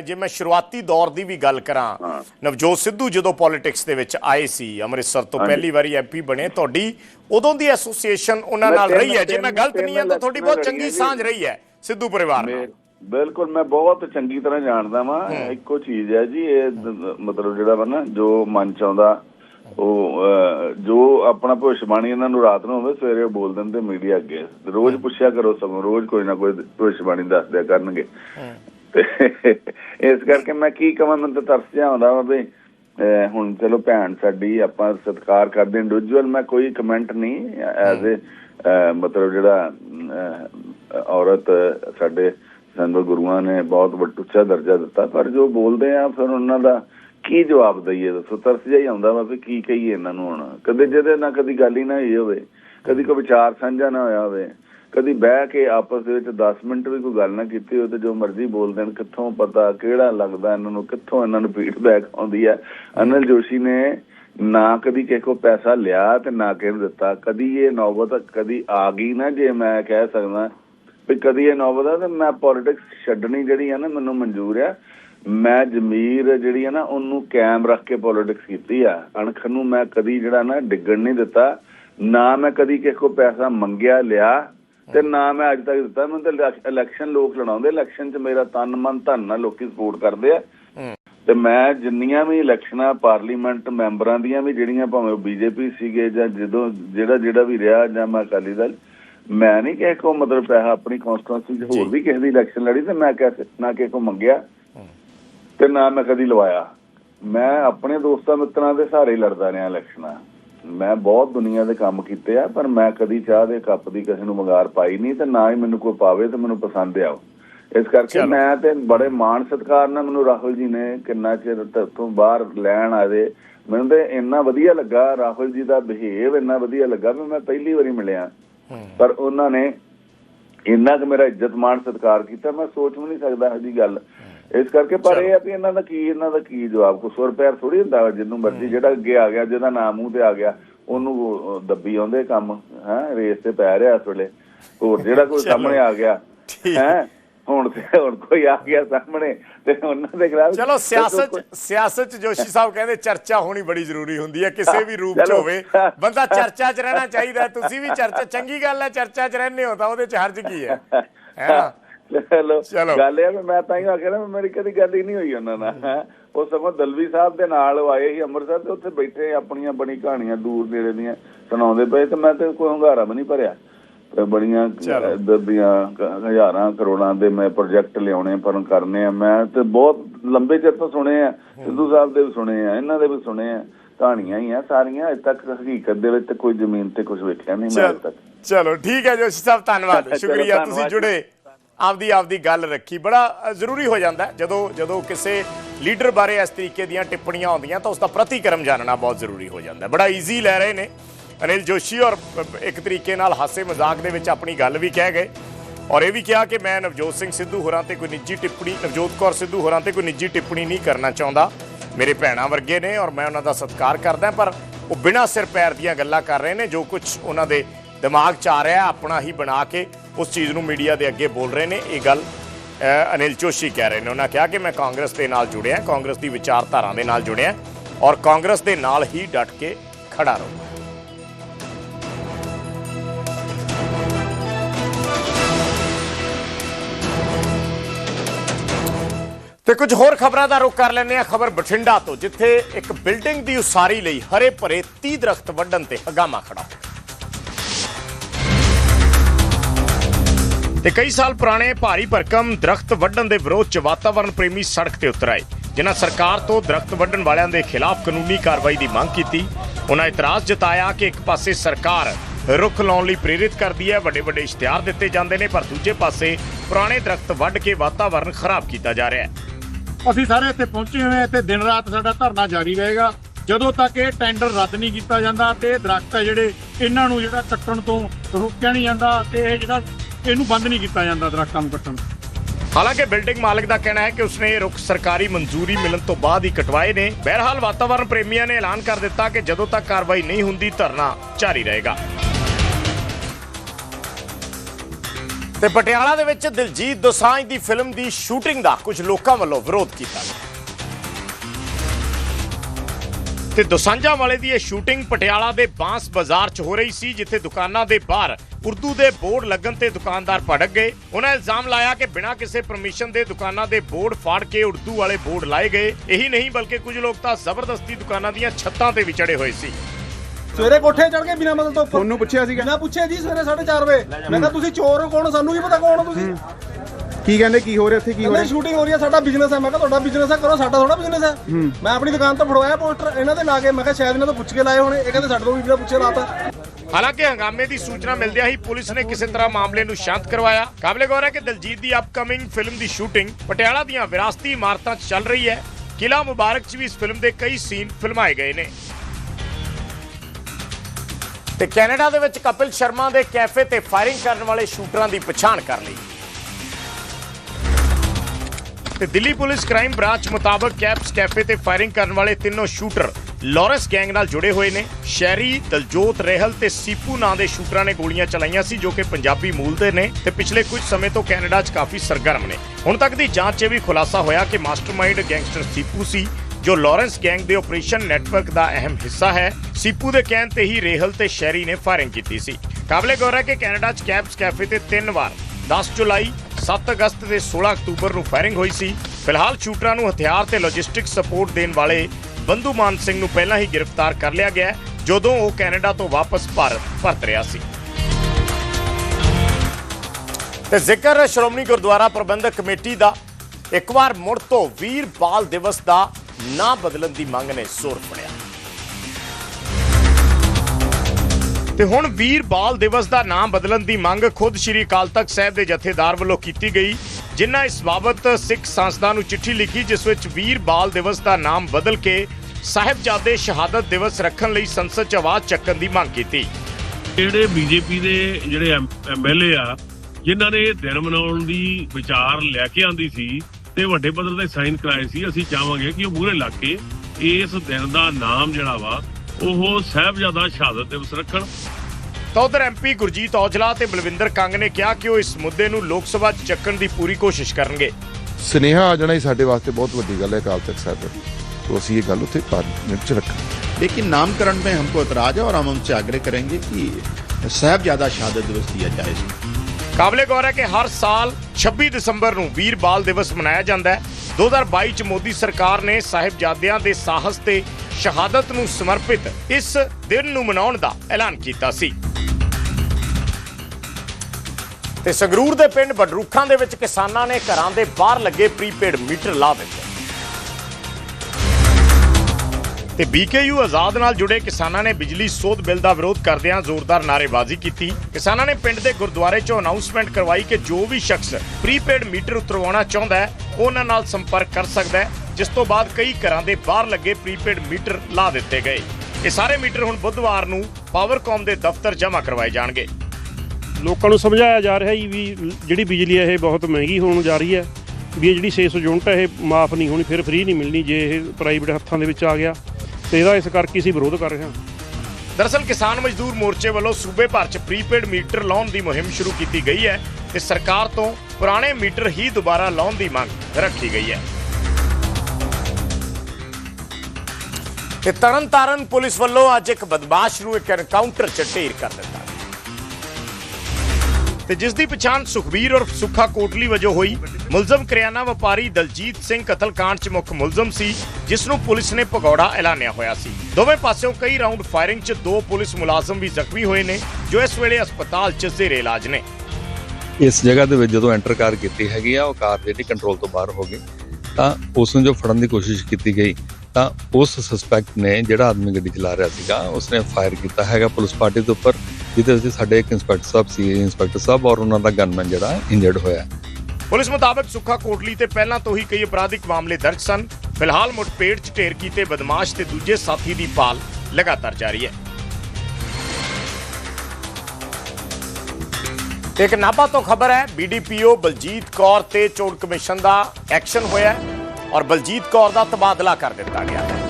ਜੇ ਮੈਂ ਸ਼ੁਰੂਆਤੀ ਦੌਰ ਦੀ ਵੀ ਗੱਲ ਕਰਾਂ। ਨਵਜੋਤ ਸਿੱਧੂ ਜਦੋਂ ਪੋਲਿਟਿਕਸ ਦੇ ਵਿੱਚ ਆਏ ਸੀ ਅੰਮ੍ਰਿਤਸਰ ਤੋਂ। ਪਹਿਲੀ ਵਾਰੀ ਐਮਪੀ ਬਣੇ ਤੁਹਾਡੀ ਉਦੋਂ ਦੀ ਐਸੋਸੀਏਸ਼ਨ ਉਹਨਾਂ ਨਾਲ ਰਹੀ ਹੈ ਜੇ ਮੈਂ ਗਲਤ ਨਹੀਂ ਹਾਂ ਤਾਂ ਤੁਹਾਡੀ ਬਹੁਤ ਚੰਗੀ ਸਾਂਝ। ਰਹੀ ਹੈ ਸਿੱਧੂ ਪਰਿਵਾਰ ਨਾਲ ਬਿਲਕੁਲ ਮੈਂ ਬਹੁਤ ਚੰਗੀ ਤਰ੍ਹਾਂ ਜਾਣਦਾ ਵਾਂ ਇੱਕੋ ਚੀਜ਼ ਹੈ ਜੀ ਇਹ ਮਤਲਬ ਜਿਹੜਾ ਵਾ ਨਾ ਜੋ ਮਨ ਚ ਆਉਂਦਾ ਉਹ ਅਹ, ਜੋ ਆਪਣਾ ਭਵਿੱਖਬਾਣੀ ਇਹਨਾਂ ਨੂੰ ਰਾਤ ਨੂੰ ਹੋਵੇ ਸਵੇਰੇ ਬੋਲ ਦਿੰਦੇ ਮੀਡੀਆ ਅੱਗੇ। ਰੋਜ਼ ਪੁੱਛਿਆ ਕਰੋ ਸਗੋਂ ਰੋਜ਼ ਕੋਈ ਨਾ ਕੋਈ ਭਵਿੱਖਬਾਣੀ ਦੱਸ ਕਰਨਗੇ। ਇਸ ਕਰਕੇ ਮੈਂ ਕੀ ਕਹਾਂ ਮੈਨੂੰ ਤਾਂ ਤਰਸ ਜਿਹਾ ਵਾ ਵੀ ਹੁਣ ਚਲੋ ਭੈਣ ਸਾਡੀ ਆਪਾਂ ਸਤਿਕਾਰ ਕਰਦੇ ਇੰਡੀਵਿਜੂਅਲ ਮੈਂ ਕੋਈ ਕਮੈਂਟ ਨਹੀਂ ਐਜ਼ ਏ ਮਤਲਬ ਜਿਹੜਾ ਔਰਤ ਸਾਡੇ ਸੰਤ ਗੁਰੂਆਂ ਨੇ ਬਹੁਤ ਵੱਡਾ ਉੱਚਾ ਦਰਜਾ ਦਿੱਤਾ ਪਰ ਜੋ ਬੋਲਦੇ ਆ ਫਿਰ ਉਹਨਾਂ ਦਾ ਕੀ ਜਵਾਬ ਦਈਏ? ਦੱਸੋ, ਤਰਸ ਜਿਹਾ ਆਉਂਦਾ ਵਾ ਵੀ ਕੀ ਕਹੀਏ ਇਹਨਾਂ ਨੂੰ ਹੁਣ। ਕਦੇ ਜਿਹਦੇ ਨਾਲ ਕਦੀ ਗੱਲ ਹੀ ਨਾ ਹੋਈ ਹੋਵੇ, ਕਦੀ ਕੋਈ ਵਿਚਾਰ ਸਾਂਝਾ ਨਾ ਹੋਇਆ ਹੋਵੇ, ਕਦੀ ਬਹਿ ਕੇ ਆਪਸ ਦੇ ਵਿੱਚ 10 ਮਿੰਟ ਵੀ ਕੋਈ ਗੱਲ ਨਾ ਕੀਤੀ ਹੋਵੇ ਤੇ ਜੋ ਮਰਜ਼ੀ ਬੋਲ ਦੇਣ, ਕਿੱਥੋਂ ਪਤਾ ਕਿਹੜਾ ਲੱਗਦਾ ਇਹਨਾਂ ਨੂੰ, ਕਿੱਥੋਂ ਇਹਨਾਂ ਨੂੰ ਫੀਡਬੈਕ ਆਉਂਦੀ ਹੈ। ਅਨਿਲ ਜੋਸ਼ੀ ਨੇ ਨਾ ਕਦੀ ਕਿਸੇ ਕੋ ਪੈਸਾ ਲਿਆ ਤੇ ਨਾ ਕਿਸੇ ਨੂੰ ਦਿੱਤਾ। ਕਦੀ ਇਹ ਨੌਬਤ ਕਦੀ ਆ ਗਈ ਨਾ ਜੇ ਮੈਂ ਕਹਿ ਸਕਦਾ ਵੀ ਕਦੀ ਇਹ ਨੌਬਤ ਆ ਤੇ ਮੈਂ ਪੋਲਿਟਿਕਸ ਛੱਡਣੀ ਜਿਹੜੀ ਆ ਨਾ ਮੈਨੂੰ ਮਨਜ਼ੂਰ ਆ। ਮੈਂ ਜ਼ਮੀਰ ਜਿਹੜੀ ਆ ਨਾ ਉਹਨੂੰ ਕਾਇਮ ਰੱਖ ਕੇ ਪੋਲਿਟਿਕਸ ਕੀਤੀ ਆ। ਅਣਖ ਨੂੰ ਮੈਂ ਕਦੀ ਜਿਹੜਾ ਨਾ ਡਿੱਗਣ ਨਹੀਂ ਦਿੱਤਾ। ਨਾ ਮੈਂ ਕਦੀ ਕਿਸੇ ਕੋ ਪੈਸਾ ਮੰਗਿਆ ਲਿਆ ਤੇ ਨਾ ਮੈਂ ਅੱਜ ਤੱਕ ਦਿੱਤਾ। ਮੈਨੂੰ ਤਾਂ ਇਲੈਕਸ਼ਨ ਲੋਕ ਲੜਾਉਂਦੇ। ਇਲੈਕਸ਼ਨ 'ਚ ਮੇਰਾ ਤਨ ਮਨ ਧਨ ਨਾਲ ਲੋਕੀ ਸਪੋਰਟ ਕਰਦੇ ਆ। ਤੇ ਮੈਂ ਜਿੰਨੀਆਂ ਵੀ ਇਲੈਕਸ਼ਨਾਂ ਪਾਰਲੀਮੈਂਟ ਮੈਂਬਰਾਂ ਦੀਆਂ ਵੀ ਜਿਹੜੀਆਂ ਭਾਵੇਂ ਬੀਜੇਪੀ ਸੀਗੇ ਜਾਂ ਜਦੋਂ ਜਿਹੜਾ ਜਿਹੜਾ ਵੀ ਰਿਹਾ ਜਾਂ ਮੈਂ ਅਕਾਲੀ ਦਲ ਮੈਂ ਨਹੀਂ ਕਿਸੇ ਕੋ ਮਤਲਬ ਪੈਸਾ ਆਪਣੀ ਕਨਸਟੀਟੂਐਂਸੀ 'ਚ ਹੋਰ ਵੀ ਕਿਸੇ ਦੀ ਇਲੈਕਸ਼ਨ ਲੜੀ ਤੇ ਮੈਂ ਕਿਸੇ ਨਾ ਕਿਸੇ ਕੋ ਮੰਗਿਆ। ਤੇ ਨਾ ਮੈਂ ਕਦੀ ਲਵਾਇਆ। ਮੈਂ ਆਪਣੇ ਦੋਸਤਾਂ ਮਿੱਤਰਾਂ ਦੇ ਸਹਾਰੇ ਲੜਦਾ ਰਿਹਾ ਇਲੈਕਸ਼ਨਾਂ ਮੈਂ ਬਹੁਤ ਦੁਨੀਆ ਦੇ ਕੰਮ ਕੀਤੇ ਆ ਪਰ ਮੈਂ ਕਦੀ ਚਾਹ ਦੇ ਕੱਪ ਦੀ ਕਿਸੇ ਨੂੰ ਮੰਗਾਰ ਪਾਈ ਨਹੀਂ ਤੇ ਨਾ ਹੀ ਮੈਨੂੰ ਕੋਈ ਪਾਵੇ ਤੇ ਮੈਨੂੰ ਪਸੰਦ ਆਓ। ਇਸ ਕਰਕੇ। ਮੈਂ ਤੇ ਬੜੇ ਮਾਣ ਸਤਿਕਾਰ ਨਾਲ ਮੈਨੂੰ ਰਾਹੁਲ ਜੀ ਨੇ ਕਿੰਨਾ ਚਿਰ ਤੋਂ ਬਾਹਰ ਲੈਣ ਆਏ। ਮੈਨੂੰ ਤੇ ਇੰਨਾ ਵਧੀਆ ਲੱਗਾ ਰਾਹੁਲ ਜੀ ਦਾ ਬਿਹੇਵ ਇੰਨਾ ਵਧੀਆ ਲੱਗਾ ਵੀ ਮੈਂ ਪਹਿਲੀ ਵਾਰੀ ਮਿਲਿਆ। ਪਰ ਉਹਨਾਂ ਨੇ ਇੰਨਾ ਕਿ ਮੇਰਾ ਇੱਜ਼ਤ ਮਾਣ ਸਤਿਕਾਰ ਕੀਤਾ ਮੈਂ ਸੋਚ ਵੀ ਨਹੀਂ ਸਕਦਾ ਇਹ ਜੀ ਗੱਲ। ਇਸ ਕਰਕੇ ਪਰ ਇਹ ਆ ਵੀ ਇਹਨਾਂ ਦਾ ਕੀ ਇਹਨਾਂ ਦਾ ਕੀ ਜਵਾਬ ਕੋ ਸੁਰ ਪੈਰ ਥੋੜੀ ਹੁੰਦਾ ਵਾ, ਜਿਹਨੂੰ ਮਰਜ਼ੀ ਜਿਹੜਾ ਅੱਗੇ ਆ ਗਿਆ ਜਿਹਦਾ ਨਾਮ ਮੂੰਹ ਤੇ ਆ ਗਿਆ ਉਹਨੂੰ ਉਹ ਦੱਬੀ ਆਉਂਦੇ ਕੰਮ ਹੈ ਰੇਸ ਤੇ ਪੈ ਰਿਹਾ ਇਸ ਵੇਲੇ ਹੋਰ ਜਿਹੜਾ ਕੋਈ। ਸਾਹਮਣੇ ਆ ਗਿਆ। ਹੈ ਹੁਣ ਤੇ ਹੁਣ ਕੋਈ ਆ ਗਿਆ ਸਾਹਮਣੇ ਤੇ ਉਹਨਾਂ ਦੇ ਖਿਲਾਫ ਚਲੋ ਸਿਆਸਤ ਸਿਆਸਤ 'ਚ ਜੋਸ਼ੀ ਸਾਹਿਬ ਕਹਿੰਦੇ ਚਰਚਾ ਹੋਣੀ ਬੜੀ ਜ਼ਰੂਰੀ ਹੁੰਦੀ ਹੈ ਕਿਸੇ ਵੀ ਰੂਪ 'ਚ। ਹੋਵੇ ਬੰਦਾ ਚਰਚਾ 'ਚ ਰਹਿਣਾ ਚਾਹੀਦਾ। ਤੁਸੀਂ ਵੀ ਚਰਚਾ ਚੰਗੀ ਗੱਲ ਹੈ ਚਰਚਾ 'ਚ ਰਹਿੰਦੇ ਹੋ ਤਾਂ ਉਹਦੇ 'ਚ ਹਰਜ ਕੀ ਹੈ ਹੈ ਚਲੋ। ਗੱਲ ਇਹ ਮੈਂ ਤਾਂ ਹੀ ਆਖਿਆ ਨਾ ਮੇਰੀ ਕਦੀ ਗੱਲ ਹੀ ਨਹੀਂ ਹੋਈ ਉਹਨਾਂ ਨਾਲ। ਉਹ ਸਗੋਂ ਦਲਵੀ ਸਾਹਿਬ ਦੇ ਨਾਲ ਉਹ ਆਏ ਸੀ ਅੰਮ੍ਰਿਤਸਰ ਤੇ ਉੱਥੇ ਬੈਠੇ ਆਪਣੀਆਂ ਬਣੀ ਕਹਾਣੀਆਂ ਦੂਰ ਨੇੜੇ ਦੀਆਂ ਸੁਣਾਉਂਦੇ ਪਏ ਤੇ ਮੈਂ ਤੇ ਕੋਈ ਹੰਗਾਰਾ ਵੀ ਨਹੀਂ ਭਰਿਆ ਤੇ ਬੜੀਆਂ ਚਲੋ। ਇੱਧਰ ਦੀਆਂ ਕ- ਹਜ਼ਾਰਾਂ ਕਰੋੜਾਂ ਦੇ ਮੈਂ ਪ੍ਰੋਜੈਕਟ ਲਿਆਉਣੇ ਪਰ ਕਰਨੇ ਆ ਮੈਂ ਤੇ ਬਹੁਤ ਲੰਬੇ ਚਿਰ ਤੋਂ ਸੁਣੇ ਆ ਸਿੱਧੂ ਸਾਹਿਬ ਦੇ ਵੀ ਸੁਣੇ ਆ ਇਹਨਾਂ ਦੇ ਵੀ ਸੁਣੇ ਆ ਕਹਾਣੀਆਂ ਹੀ ਆ ਸਾਰੀਆਂ ਅਜੇ ਤੱਕ ਹਕੀਕਤ ਦੇ ਵਿੱਚ ਕੋਈ ਜ਼ਮੀਨ ਤੇ ਕੁਝ ਵੇਖਿਆ ਨਹੀਂ ਮੈਂ ਅਜੇ ਤੱਕ ਚਲੋ ਠੀਕ ਹੈ ਜੋਸ਼ੀ ਸਾਹਿਬ ਧੰਨਵਾਦ ਸ਼ੁਕਰੀਆ ਤੁਸੀਂ। ਜੁੜੇ ਆਪਦੀ ਆਪਦੀ ਗੱਲ ਰੱਖੀ। ਬੜਾ ਜ਼ਰੂਰੀ ਹੋ ਜਾਂਦਾ ਜਦੋਂ ਜਦੋਂ ਕਿਸੇ ਲੀਡਰ ਬਾਰੇ ਇਸ ਤਰੀਕੇ ਦੀਆਂ ਟਿੱਪਣੀਆਂ ਆਉਂਦੀਆਂ ਤਾਂ ਉਸ ਦਾ ਪ੍ਰਤੀਕਰਮ ਜਾਣਨਾ ਬਹੁਤ ਜ਼ਰੂਰੀ ਹੋ ਜਾਂਦਾ ਬੜਾ ਈਜ਼ੀ ਲੈ ਰਹੇ ਨੇ। ਅਨਿਲ ਜੋਸ਼ੀ ਔਰ ਇੱਕ ਤਰੀਕੇ ਨਾਲ ਹਾਸੇ ਮਜ਼ਾਕ ਦੇ ਵਿੱਚ ਆਪਣੀ ਗੱਲ ਵੀ ਕਹਿ ਗਏ। ਔਰ ਇਹ ਵੀ ਕਿਹਾ ਕਿ ਮੈਂ ਨਵਜੋਤ ਸਿੰਘ ਸਿੱਧੂ ਹੋਰਾਂ ਤੇ ਕੋਈ ਨਿੱਜੀ ਟਿੱਪਣੀ, ਨਵਜੋਤ ਕੌਰ ਸਿੱਧੂ ਹੋਰਾਂ ਤੇ ਕੋਈ ਨਿੱਜੀ ਟਿੱਪਣੀ ਨਹੀਂ ਕਰਨਾ ਚਾਹੁੰਦਾ। ਮੇਰੇ ਭੈਣਾਂ ਵਰਗੇ ਨੇ ਔਰ ਮੈਂ ਉਹਨਾਂ ਦਾ ਸਤਿਕਾਰ ਕਰਦਾ ਪਰ ਉਹ ਬਿਨਾਂ ਸਿਰ ਪੈਰ ਦੀਆਂ ਗੱਲਾਂ ਕਰ ਰਹੇ ਨੇ। ਜੋ ਕੁਝ ਉਹਨਾਂ ਦੇ ਦਿਮਾਗ 'ਚ ਆ ਰਿਹਾ, ਆਪਣਾ ਹੀ ਬਣਾ ਕੇ ਉਸ ਚੀਜ਼ ਨੂੰ ਮੀਡੀਆ ਦੇ ਅੱਗੇ ਬੋਲ ਰਹੇ ਨੇ। ਇਹ ਗੱਲ ਅਨਿਲ ਜੋਸ਼ੀ ਕਹਿ ਰਹੇ ਨੇ। ਉਹਨਾਂ ਕਿਹਾ ਕਿ ਮੈਂ ਕਾਂਗਰਸ ਦੇ ਨਾਲ ਜੁੜਿਆ ਕਾਂਗਰਸ ਦੀ ਵਿਚਾਰਧਾਰਾ ਦੇ ਨਾਲ ਜੁੜਿਆ ਔਰ ਕਾਂਗਰਸ ਦੇ ਨਾਲ ਹੀ ਡਟ ਕੇ ਖੜਾ ਰਹੂੰ। ਤੇ ਕੁਝ ਹੋਰ ਖਬਰਾਂ ਦਾ ਰੁਖ ਕਰ ਲੈਂਦੇ ਆ ਖਬਰ ਬਠਿੰਡਾ ਤੋਂ, ਜਿੱਥੇ ਇੱਕ ਬਿਲਡਿੰਗ ਦੀ ਉਸਾਰੀ ਲਈ ਹਰੇ ਭਰੇ 30 ਦਰਖਤ ਵੱਢਣ ਤੇ ਹਗਾਮਾ ਖੜਾ। ਤੇ ਕਈ ਸਾਲ ਪੁਰਾਣੇ ਭਾਰੀ ਭਰਕਮ ਦਰਖਤ ਵੱਢਣ ਦੇ ਵਿਰੋਧ 'ਚ ਵਾਤਾਵਰਣ ਪ੍ਰੇਮੀ ਸੜਕ ਤੇ ਉਤਰ ਆਏ, ਜਿਨ੍ਹਾਂ ਸਰਕਾਰ ਤੋਂ ਦਰਖਤ ਵੱਢਣ ਵਾਲਿਆਂ ਦੇ ਖਿਲਾਫ ਕਾਨੂੰਨੀ ਕਾਰਵਾਈ ਦੀ ਮੰਗ ਕੀਤੀ। ਉਹਨਾਂ ਇਤਰਾਜ਼ ਜਤਾਇਆ ਕਿ ਇੱਕ ਪਾਸੇ ਸਰਕਾਰ ਰੁੱਖ ਲਾਉਣ ਲਈ ਪ੍ਰੇਰਿਤ ਕਰਦੀ ਹੈ ਵੱਡੇ ਵੱਡੇ ਇਸ਼ਤਿਹਾਰ ਦਿੱਤੇ ਜਾਂਦੇ ਨੇ, ਪਰ ਦੂਜੇ ਪਾਸੇ ਪੁਰਾਣੇ ਦਰਖਤ ਵੱਢ ਕੇ ਵਾਤਾਵਰਣ ਖਰਾਬ ਕੀਤਾ ਜਾ ਰਿਹਾ ਹੈ। ਅਸੀਂ ਸਾਰੇ ਇੱਥੇ ਪਹੁੰਚੇ ਹੋਏ ਹਾਂ ਤੇ ਦਿਨ ਰਾਤ ਸਾਡਾ ਧਰਨਾ ਜਾਰੀ ਰਹੇਗਾ। ਜਦੋਂ ਤੱਕ ਇਹ ਟੈਂਡਰ ਰੱਦ ਨਹੀਂ ਕੀਤਾ ਜਾਂਦਾ ਤੇ ਇਹ ਦਰਖਤ ਹੈ ਜਿਹੜੇ ਇਹਨਾਂ ਨੂੰ ਜਿਹੜਾ ਕੱਟਣ ਤੋਂ ਰੋਕਿਆ ਨਹੀਂ ਜਾਂਦਾ ਤੇ ਇਹ ਜਿਹੜਾ ਇਹਨੂੰ ਬੰਦ ਨਹੀਂ ਕੀਤਾ ਜਾਂਦਾ ਦਰਖਤਾਂ ਨੂੰ ਕੱਟਣ। ਹਾਲਾਂਕਿ ਬਿਲਡਿੰਗ ਮਾਲਕ ਦਾ ਕਹਿਣਾ ਹੈ ਕਿ ਉਸਨੇ ਇਹ ਰੁੱਖ ਸਰਕਾਰੀ ਮਨਜ਼ੂਰੀ ਮਿਲਣ ਤੋਂ ਬਾਅਦ ਹੀ ਕਟਵਾਏ ਨੇ। ਬਹਰਹਾਲ ਵਾਤਾਵਰਣ ਪ੍ਰੇਮੀਆਂ ਨੇ ਐਲਾਨ ਕਰ ਦਿੱਤਾ ਕਿ ਜਦੋਂ ਤੱਕ ਕਾਰਵਾਈ ਨਹੀਂ ਹੁੰਦੀ, ਧਰਨਾ ਜਾਰੀ ਰਹੇਗਾ। ਤੇ ਪਟਿਆਲਾ ਦੇ ਵਿੱਚ ਦਿਲਜੀਤ ਦੋਸਾਂਝ ਦੀ ਫਿਲਮ ਦੀ ਸ਼ੂਟਿੰਗ ਦਾ ਕੁਝ ਲੋਕਾਂ ਵੱਲੋਂ ਵਿਰੋਧ ਕੀਤਾ ਗਿਆ। ਤੇ ਦੋਸਾਂਝਾਂ ਵਾਲੇ ਦੀ ਇਹ ਸ਼ੂਟਿੰਗ ਪਟਿਆਲਾ ਦੇ ਬਾਂਸ ਬਾਜ਼ਾਰ 'ਚ ਹੋ ਰਹੀ ਸੀ, ਜਿੱਥੇ ਦੁਕਾਨਾਂ ਦੇ ਬਾਹਰ ਉਰਦੂ ਦੇ ਬੋਰਡ ਲੱਗਣ ਤੇ ਦੁਕਾਨਦਾਰ ਭੜਕ ਗਏ। ਉਹਨਾਂ ਇਲਜ਼ਾਮ ਲਾਇਆ ਕਿ ਬਿਨਾਂ ਕਿਸੇ ਪਰਮਿਸ਼ਨ ਦੇ ਦੁਕਾਨਾਂ ਦੇ ਬੋਰਡ ਫਾੜ ਕੇ ਉਰਦੂ ਵਾਲੇ ਬੋਰਡ ਲਾਏ ਗਏ। ਇਹੀ ਨਹੀਂ ਬਲਕਿ ਕੁਝ ਲੋਕ ਤਾਂ ਜ਼ਬਰਦਸਤੀ ਦੁਕਾਨਾਂ ਦੀਆਂ ਛੱਤਾਂ ਤੇ ਵੀ ਚੜੇ ਹੋਏ ਸੀ। ਸਵੇਰੇ ਕੋਠੇ ਚੜ ਕੇ ਬਿਨਾ ਮਤਲਬ ਤੋਂ ਉੱਪਰ। ਤੁਹਾਨੂੰ ਪੁੱਛਿਆ ਸੀਗਾ। ਬਿਨਾ ਪੁੱਛੇ ਜੀ ਸਵੇਰੇ 4:30 ਵਜੇ। ਮੈਂ ਕਿਹਾ ਤੁਸੀਂ ਚੋਰ ਹੋ ਕੌਣ? ਸਾਨੂੰ ਕੀ ਪਤਾ ਕੌਣ ਹੋ ਤੁਸੀਂ? ਕੀ ਕਹਿੰਦੇ ਕੀ ਹੋ ਰਿਹਾ ਇੱਥੇ ਕੀ ਹੋ ਕਹਿੰਦੇ ਰਿਹਾ? ਸ਼ੂਟਿੰਗ ਹੋ ਰਹੀ ਹੈ ਸਾਡਾ ਬਿਜ਼ਨਸ ਹੈ। ਮੈਂ ਕਿਹਾ ਤੁਹਾਡਾ ਬਿਜ਼ਨਸ ਹੈ ਕਰੋ ਸਾਡਾ ਥੋੜਾ ਬਿਜ਼ਨਸ ਹੈ। ਮੈਂ ਆਪਣੀ ਦੁਕਾਨ ਤੋਂ ਫੜਵਾਇਆ ਪੋਸਟਰ ਇਹਨਾਂ ਦੇ ਲਾ ਕੇ। ਮੈਂ ਕਿਹਾ ਸ਼ਾਇਦ ਇਹਨਾਂ ਤੋਂ ਪੁੱਛ ਕੇ ਲਾਏ ਹੋਣੇ। ਇਹ ਕਹਿੰਦੇ ਸਾਡੇ ਤੋਂ ਵੀ ਬਿਨਾ ਪੁੱਛੇ ਲਾਤਾ। ਹਾਲਾਂਕਿ ਹੰਗਾਮੇ ਦੀ ਸੂਚਨਾ ਮਿਲਦਿਆਂ ਹੀ ਪੁਲਿਸ ਨੇ ਕਿਸੇ ਤਰ੍ਹਾਂ ਮਾਮਲੇ ਨੂੰ ਸ਼ਾਂਤ ਕਰਵਾਇਆ। ਕਾਬਲੇ ਗੌਰ ਹੈ ਕਿ ਦਲਜੀਤ ਦੀ ਅਪਕਮਿੰਗ ਫਿਲਮ ਦੀ ਸ਼ੂਟਿੰਗ ਪਟਿਆਲਾ ਦੀਆਂ ਵਿਰਾਸਤੀ ਇਮਾਰਤਾਂ 'ਚ ਚੱਲ ਰਹੀ ਹੈ। ਕਿਲਾ ਮੁਬਾਰਕ 'ਚ ਵੀ ਇਸ ਫਿਲਮ ਦੇ ਕਈ ਸੀਨ ਫਿਲਮਾਏ ਗਏ ਨੇ। ਤੇ ਕੈਨੇਡਾ ਦੇ ਵਿੱਚ ਕਪਿਲ ਸ਼ਰਮਾ ਦੇ ਕੈਫੇ ਤੇ ਫਾਇਰਿੰਗ ਕਰਨ ਵਾਲੇ ਸ਼ੂਟਰਾਂ ਦੀ ਪਛਾਣ ਕਰ ਲਈ। ਤੇ ਦਿੱਲੀ ਪੁਲਿਸ ਕ੍ਰਾਈਮ ਬ੍ਰਾਂਚ ਮੁਤਾਬਕ ਕੈਪਸ ਕੈਫੇ ਤੇ ਫਾਇਰਿੰਗ ਕਰਨ ਵਾਲੇ ਤਿੰਨੋਂ ਸ਼ੂਟਰ ਲਾਰੈਂਸ ਗੈਂਗ ਨਾਲ ਜੁੜੇ ਹੋਏ ਨੇ। ਸ਼ੈਰੀ ਦਲਜੋਤ ਰਹਿਲ ਤੇ ਸੀਪੂ ਨਾਂ ਦੇ ਸ਼ੂਟਰਾਂ ਨੇ ਗੋਲੀਆਂ ਚਲਾਈਆਂ ਸੀ, ਜੋ ਕਿ ਪੰਜਾਬੀ ਮੂਲ ਦੇ ਨੇ ਤੇ ਪਿਛਲੇ ਕੁਝ ਸਮੇਂ ਤੋਂ ਕੈਨੇਡਾ 'ਚ ਕਾਫੀ ਸਰਗਰਮ ਨੇ। ਹੁਣ ਤੱਕ ਦੀ ਜਾਂਚ 'ਚ ਵੀ ਖੁਲਾਸਾ ਹੋਇਆ ਕਿ ਮਾਸਟਰਮਾਈਂਡ ਗੈਂਗਸਟਰ ਸੀਪੂ ਸੀ, ਜੋ ਲਾਰੈਂਸ ਗੈਂਗ ਦੇ ਆਪਰੇਸ਼ਨ ਨੈਟਵਰਕ ਦਾ ਅਹਿਮ ਹਿੱਸਾ ਹੈ। ਸੀਪੂ ਦੇ ਕਹਿਣ ਤੇ ਹੀ ਰੇਹਲ ਤੇ ਸ਼ੈਰੀ ਨੇ ਫਾਇਰਿੰਗ ਕੀਤੀ ਸੀ। ਕਾਬਲੇ ਗੌਰ ਹੈ ਕਿ ਕੈਨੇਡਾ 'ਚ ਕੈਬਸ ਕੈਫੇ ਤੇ ਤਿੰਨ ਵਾਰ 10 ਜੁਲਾਈ 7 ਅਗਸਤ ਤੇ 16 ਅਕਤੂਬਰ ਨੂੰ ਫਾਇਰਿੰਗ ਹੋਈ ਸੀ। ਫਿਲਹਾਲ ਸ਼ੂਟਰਾਂ ਨੂੰ ਹਥਿਆਰ ਤੇ ਲੌਜਿਸਟਿਕ ਸਪੋਰਟ ਦੇਣ ਵਾਲੇ ਬੰਧੂ ਮਾਨ ਸਿੰਘ ਨੂੰ ਪਹਿਲਾਂ ਹੀ ਗ੍ਰਿਫਤਾਰ ਕਰ ਲਿਆ ਗਿਆ ਜਦੋਂ ਉਹ ਕੈਨੇਡਾ ਤੋਂ ਵਾਪਸ ਭਾਰਤ ਪਰਤ ਰਿਹਾ ਸੀ। ਤੇ ਜ਼ਿਕਰ ਸ਼੍ਰੋਮਣੀ ਗੁਰਦੁਆਰਾ ਪ੍ਰਬੰਧਕ ਕਮੇਟੀ ਦਾ ਇੱਕ ਵਾਰ ਮੁੜ ਤੋਂ ਵੀਰ ਬਾਲ ਦਿਵਸ ਦਾ ਨਾਂ ਬਦਲਣ ਦੀ ਮੰਗ ਨੇ ਜ਼ੋਰ ਫੜਿਆ। ਤੇ ਹੁਣ ਵੀਰ ਬਾਲ ਦਿਵਸ ਦਾ ਨਾਮ ਬਦਲਣ ਦੀ ਮੰਗ ਖੁਦ ਸ੍ਰੀ ਅਕਾਲ ਤਖਤ ਸਾਹਿਬ ਦੇ ਜਥੇਦਾਰ ਵੱਲੋਂ ਕੀਤੀ ਗਈ। ਜਿਨ੍ਹਾਂ ਇਸ ਬਾਬਤ ਸਿੱਖ ਸੰਸਥਾ ਨੂੰ ਚਿੱਠੀ ਲਿਖੀ, ਜਿਸ ਵਿੱਚ ਵੀਰ ਬਾਲ ਦਿਵਸ ਦਾ ਨਾਮ ਬਦਲ ਕੇ ਸਾਹਿਬਜ਼ਾਦੇ ਸ਼ਹਾਦਤ ਦਿਵਸ ਰੱਖਣ ਲਈ ਸੰਸਦ 'ਚ ਆਵਾਜ਼ ਚੱਕਣ ਦੀ ਮੰਗ ਕੀਤੀ। ਜਿਹੜੇ ਬੀਜੇਪੀ ਦੇ ਜਿਹੜੇ ਐਮਐਲਏ ਆ, ਜਿਨ੍ਹਾਂ ਨੇ ਇਹ ਦਿਨ ਮਨਾਉਣ ਦੀ ਵਿਚਾਰ ਲੈ ਕੇ ਆਂਦੀ ਸੀ ਤੇ ਵੱਡੇ ਪੱਧਰ ਤੇ ਸਾਈਨ ਕਰਾਏ ਸੀ, ਅਸੀਂ ਚਾਹਾਂਗੇ ਕਿ ਉਹ ਪੂਰੇ ਇਲਾਕੇ ਇਸ ਦਿਨ ਦਾ ਨਾਮ ਜਿਹੜਾ ਵਾ, ਉਹ ਸਾਹਿਬਜ਼ਾਦਾ ਸ਼ਹਾਦਤ ਦਿਵਸ ਰੱਖਣ। ਤਾਂ ਉਧਰ ਐਮਪੀ ਗੁਰਜੀਤ ਔਜਲਾ ਤੇ ਬਲਵਿੰਦਰ ਕੰਗ ਨੇ ਕਿਹਾ ਕਿ ਉਹ ਇਸ ਮੁੱਦੇ ਨੂੰ ਲੋਕ ਸਭਾ 'ਚ ਚੱਕਣ ਦੀ ਪੂਰੀ ਕੋਸ਼ਿਸ਼ ਕਰਨਗੇ ਸਨੇਹਾ ਆ ਜਾਣਾ ਹੀ ਸਾਡੇ ਵਾਸਤੇ ਬਹੁਤ ਵੱਡੀ ਗੱਲ ਹੈ ਅਕਾਲ ਤਖਤ ਸਾਹਿਬ ਤੋਂ तो ਅਸੀਂ ਇਹ ਗੱਲ ਉੱਥੇ ਪਾਰਲੀਮੈਂਟ 'ਚ ਰੱਖਾਂਗੇ लेकिन नामकरण में हमको एतराज है और हम उनसे आग्रह करेंगे कि साहबजादा शहादत दिवस दिया जाए इसमें ਕਾਬਲੇ ਗੌਰ ਹੈ ਕਿ ਹਰ ਸਾਲ 26 ਦਸੰਬਰ ਨੂੰ ਵੀਰ ਬਾਲ ਦਿਵਸ ਮਨਾਇਆ ਜਾਂਦਾ ਹੈ 2022 ਚ ਮੋਦੀ ਸਰਕਾਰ ਨੇ ਸਾਹਿਬਜ਼ਾਦਿਆਂ ਦੇ ਸਾਹਸ ਤੇ ਸ਼ਹਾਦਤ ਨੂੰ ਸਮਰਪਿਤ ਇਸ ਦਿਨ ਨੂੰ ਮਨਾਉਣ ਦਾ ਐਲਾਨ ਕੀਤਾ ਸੀ ਤੇ ਸੰਗਰੂਰ ਦੇ ਪਿੰਡ ਬਡਰੂਖਾਂ ਦੇ ਵਿੱਚ ਕਿਸਾਨਾਂ ਨੇ ਘਰਾਂ ਦੇ ਬਾਹਰ ਲੱਗੇ ਪ੍ਰੀਪੇਡ ਮੀਟਰ ਲਾ ਦਿੱਤੇ। ਤੇ ਬੀਕੇਯੂ ਆਜ਼ਾਦ ਨਾਲ ਜੁੜੇ ਕਿਸਾਨਾਂ ਨੇ ਬਿਜਲੀ ਸੋਧ ਬਿੱਲ ਦਾ ਵਿਰੋਧ ਕਰਦਿਆਂ ਜ਼ੋਰਦਾਰ ਨਾਅਰੇਬਾਜ਼ੀ ਕੀਤੀ। ਕਿਸਾਨਾਂ ਨੇ ਪਿੰਡ ਦੇ ਗੁਰਦੁਆਰੇ 'ਚੋਂ ਅਨਾਉਂਸਮੈਂਟ ਕਰਵਾਈ ਕਿ ਜੋ ਵੀ ਸ਼ਖਸ ਪ੍ਰੀਪੇਡ ਮੀਟਰ ਉਤਰਵਾਉਣਾ ਚਾਹੁੰਦਾ ਹੈ, ਉਹਨਾਂ ਨਾਲ ਸੰਪਰਕ ਕਰ ਸਕਦਾ ਹੈ, ਜਿਸ ਤੋਂ ਬਾਅਦ ਕਈ ਘਰਾਂ ਦੇ ਬਾਹਰ ਲੱਗੇ ਪ੍ਰੀਪੇਡ ਮੀਟਰ ਲਾ ਦਿੱਤੇ ਗਏ। ਇਹ ਸਾਰੇ ਮੀਟਰ ਹੁਣ ਬੁੱਧਵਾਰ ਨੂੰ ਪਾਵਰਕਾਮ ਦੇ ਦਫ਼ਤਰ ਜਮ੍ਹਾਂ ਕਰਵਾਏ ਜਾਣਗੇ। ਲੋਕਾਂ ਨੂੰ ਸਮਝਾਇਆ ਜਾ ਰਿਹਾ ਜੀ ਵੀ ਜਿਹੜੀ ਬਿਜਲੀ ਹੈ ਇਹ ਬਹੁਤ ਮਹਿੰਗੀ ਹੋਣ ਜਾ ਰਹੀ ਹੈ, ਵੀ ਇਹ ਜਿਹੜੀ 600 ਯੂਨਿਟ ਹੈ ਇਹ ਮਾਫ ਨਹੀਂ ਹੋਣੀ, ਫਿਰ ਫ੍ਰੀ ਨਹੀਂ ਮਿਲਣੀ ਜੇ ਇਹ ਪ੍ਰਾਈਵੇਟ ਹੱਥਾਂ ਦੇ ਵਿੱਚ ਆ ਗਿਆ। ਤੇ ਇਹਦਾ ਇਸ ਕਰਕੇ ਅਸੀਂ ਵਿਰੋਧ ਕਰ ਰਹੇ ਹਾਂ। ਦਰਅਸਲ ਕਿਸਾਨ ਮਜ਼ਦੂਰ ਮੋਰਚੇ ਵੱਲੋਂ ਸੂਬੇ ਭਰ 'ਚ ਪ੍ਰੀਪੇਡ ਮੀਟਰ ਲਾਉਣ ਦੀ ਮੁਹਿੰਮ ਸ਼ੁਰੂ ਕੀਤੀ ਗਈ ਹੈ ਤੇ ਸਰਕਾਰ ਤੋਂ ਪੁਰਾਣੇ ਮੀਟਰ ਹੀ ਦੁਬਾਰਾ ਲਾਉਣ ਦੀ ਮੰਗ ਰੱਖੀ ਗਈ ਹੈ। ਤੇ ਤਰਨਤਾਰਨ ਪੁਲਿਸ ਵੱਲੋਂ ਅੱਜ ਇੱਕ ਬਦਮਾਸ਼ ਨੂੰ ਇੱਕ ਐਨਕਾਊਂਟਰ 'ਚ ਢੇਰ ਕਰ ਦਿੱਤਾ। ਤੇ ਜਿਸ ਦੀ ਪਛਾਣ ਸੁਖਬੀਰ ਔਰ ਸੁੱਖਾ ਕੋਟਲੀ ਵਜੋਂ ਹੋਈ। ਮੁਲਜ਼ਮ ਕਰਿਆਨਾ ਵਪਾਰੀ ਦਲਜੀਤ ਸਿੰਘ ਕਤਲकांड 'ਚ ਮੁੱਖ ਮੁਲਜ਼ਮ ਸੀ, ਜਿਸ ਨੂੰ ਪੁਲਿਸ ਨੇ ਭਗੌੜਾ ਐਲਾਨਿਆ ਹੋਇਆ ਸੀ। ਦੋਵੇਂ ਪਾਸਿਓਂ ਕਈ ਰਾਉਂਡ ਫਾਇਰਿੰਗ 'ਚ ਦੋ ਪੁਲਿਸ ਮੁਲਾਜ਼ਮ ਵੀ ਜ਼ਖਮੀ ਹੋਏ ਨੇ, ਜੋ ਇਸ ਵੇਲੇ ਹਸਪਤਾਲ 'ਚ ਜ਼ੇਰੇ ਇਲਾਜ ਨੇ। ਇਸ ਜਗ੍ਹਾ ਦੇ ਵਿੱਚ ਜਦੋਂ ਐਂਟਰ ਕਾਰ ਕੀਤੀ ਹੈਗੀ ਆ, ਉਹ ਕਾਰ ਜਿਹੜੀ ਕੰਟਰੋਲ ਤੋਂ ਬਾਹਰ ਹੋ ਗਈ, ਤਾਂ ਉਸ ਨੂੰ ਜੋ ਫੜਨ ਦੀ ਕੋਸ਼ਿਸ਼ ਕੀਤੀ ਗਈ, ਤਾਂ ਉਸ ਸਸਪੈਕਟ ਨੇ ਜਿਹੜਾ ਆਦਮੀ ਗੱਡੀ ਚਲਾ ਰਿਹਾ ਸੀਗਾ, ਉਸਨੇ ਫਾਇਰ ਕੀਤਾ ਹੈਗਾ ਪੁਲਿਸ ਪਾਰਟੀ ਦੇ ਉੱਪਰ। ਜਿਹਦੇ ਵਿੱਚ ਸਾਡੇ ਇੱਕ ਇੰਸਪੈਕਟਰ ਸਾਹਿਬ ਸੀ ਇੰਸਪੈਕਟਰ ਸਾਹਿਬ ਔਰ ਉਹਨਾਂ ਦਾ ਗਨਮੈਨ ਜਿਹੜਾ ਇੰਜਰਡ ਹੋਇਆ। ਪੁਲਿਸ ਮੁਤਾਬਕ ਸੁੱਖਾ ਕੋਟਲੀ ਤੇ ਪਹਿਲਾਂ ਤੋਂ ਹੀ ਕਈ ਅਪਰਾਧਿਕ ਮਾਮਲੇ ਦਰਜ ਸਨ। ਫਿਲਹਾਲ ਮੁਠਭੇੜ 'ਚ ਢੇਰ ਕੀਤੇ ਬਦਮਾਸ਼ ਤੇ ਦੂਜੇ ਸਾਥੀ ਦੀ ਭਾਲ ਲਗਾਤਾਰ ਜਾਰੀ ਹੈ। ਇੱਕ ਨਾਭਾ ਤੋਂ ਖਬਰ ਹੈ ਬੀਡੀਪੀਓ ਬਲਜੀਤ ਕੌਰ ਤੇ ਚੋਣ ਕਮਿਸ਼ਨ ਦਾ ਐਕਸ਼ਨ ਹੋਇਆ ਔਰ ਬਲਜੀਤ ਕੌਰ ਦਾ ਤਬਾਦਲਾ ਕਰ ਦਿੱਤਾ ਗਿਆ ਹੈ।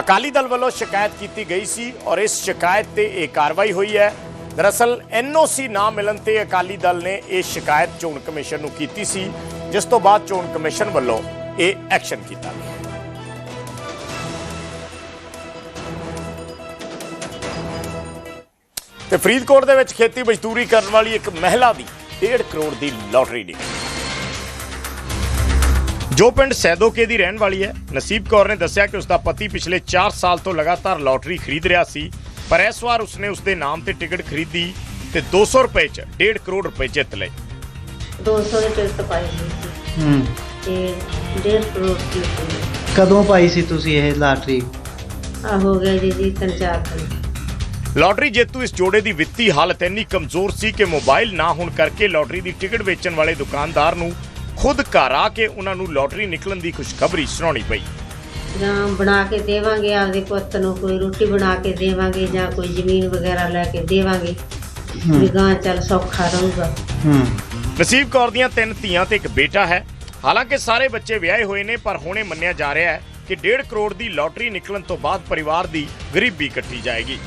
ਅਕਾਲੀ ਦਲ ਵੱਲੋਂ ਸ਼ਿਕਾਇਤ ਕੀਤੀ ਗਈ ਸੀ ਔਰ ਇਸ ਸ਼ਿਕਾਇਤ ਤੇ ਇਹ ਕਾਰਵਾਈ ਹੋਈ ਹੈ। ਦਰਅਸਲ ਐਨਓਸੀ ਨਾ ਮਿਲਣ ਤੇ ਅਕਾਲੀ ਦਲ ਨੇ ਇਹ ਸ਼ਿਕਾਇਤ ਚੋਣ ਕਮਿਸ਼ਨ ਨੂੰ ਕੀਤੀ ਸੀ, ਜਿਸ ਤੋਂ ਬਾਅਦ ਚੋਣ ਕਮਿਸ਼ਨ ਵੱਲੋਂ ਇਹ ਐਕਸ਼ਨ ਕੀਤਾ ਗਿਆ। ਤੇ ਫਰੀਦਕੋਟ ਦੇ ਵਿੱਚ ਖੇਤੀ ਮਜ਼ਦੂਰੀ ਕਰਨ ਵਾਲੀ ਇੱਕ ਮਹਿਲਾ ਦੀ 1.5 ਕਰੋੜ ਦੀ ਲੋਟਰੀ ਨਿਕਲੀ ਜੋ ਪਿੰਡ ਸੈਦੋਕੇ ਦੀ ਰਹਿਣ ਵਾਲੀ ਹੈ, ਨਸੀਬ ਕੌਰ ਨੇ ਦੱਸਿਆ ਕਿ ਉਸ ਦਾ ਪਤੀ ਪਿਛਲੇ 4 ਸਾਲ ਤੋਂ ਲਗਾਤਾਰ ਲੋਟਰੀ ਖਰੀਦ ਰਿਹਾ ਸੀ। ਪਰ ਇਸ ਵਾਰ ਉਸਨੇ ਉਸਦੇ ਨਾਮ ਤੇ ਟਿਕਟ ਖਰੀਦੀ ਤੇ 200 ਰੁਪਏ 'ਚ 1.5 ਕਰੋੜ ਰੁਪਏ ਜਿੱਤ ਲਏ। 200 ਦੀ ਟਿਕਟ ਪਾਈ ਹੋਈ ਸੀ। ਹੂੰ। ਤੇ 1.5 ਕਰੋੜ ਦੀ ਸੀ ਕਦੋਂ ਪਾਈ ਸੀ ਤੁਸੀਂ ਇਹ ਲਾਟਰੀ? ਆ ਹੋ ਗਿਆ ਜੀ ਜੀ ਤਿੰਨ ਚਾਰ ਦਿਨ। ਲਾਟਰੀ ਜੇਤੂ ਇਸ ਜੋੜੇ ਦੀ ਵਿੱਤੀ ਹਾਲਤ ਇੰਨੀ ਕਮਜ਼ੋਰ ਸੀ ਕਿ ਮੋਬਾਈਲ ਨਾ ਹੋਣ ਕਰਕੇ ਲਾਟਰੀ ਦੀ ਟਿਕਟ ਵੇਚਣ ਵਾਲੇ ਦੁਕਾਨਦਾਰ ਨੂੰ ਖੁਦ ਘਰ ਆ ਕੇ ਉਹਨਾਂ ਨੂੰ ਲਾਟਰੀ ਨਿਕਲਣ ਦੀ ਖੁਸ਼ਖਬਰੀ ਸੁਣਾਉਣੀ ਪਈ। ਜਾਂ ਬਣਾ ਕੇ ਦੇਵਾਂਗੇ ਆਪਦੇ ਪੁੱਤ ਨੂੰ ਕੋਈ ਰੋਟੀ ਬਣਾ ਕੇ ਦੇਵਾਂਗੇ ਜਾਂ ਕੋਈ ਜ਼ਮੀਨ ਵਗੈਰਾ ਲੈ ਕੇ ਦੇਵਾਂਗੇ। ਵੀ ਗਾਂ ਚੱਲ ਸੌਖਾ ਰਹੂਗਾ। ਹੂੰ। ਨਸੀਬ ਕੌਰ ਦੀਆਂ ਤਿੰਨ ਧੀਆਂ ਤੇ ਇੱਕ ਬੇਟਾ ਹੈ। ਹਾਲਾਂਕਿ ਸਾਰੇ ਬੱਚੇ ਵਿਆਹੇ ਹੋਏ ਨੇ ਪਰ ਹੁਣੇ ਮੰਨਿਆ ਜਾ ਰਿਹਾ ਹੈ ਕਿ 1.5 ਕਰੋੜ ਦੀ ਲਾਟਰੀ ਨਿਕਲਣ ਤੋਂ ਬਾਅਦ ਪਰਿਵਾਰ ਦੀ ਗਰੀਬੀ ਕੱਟੀ ਜਾਏਗੀ।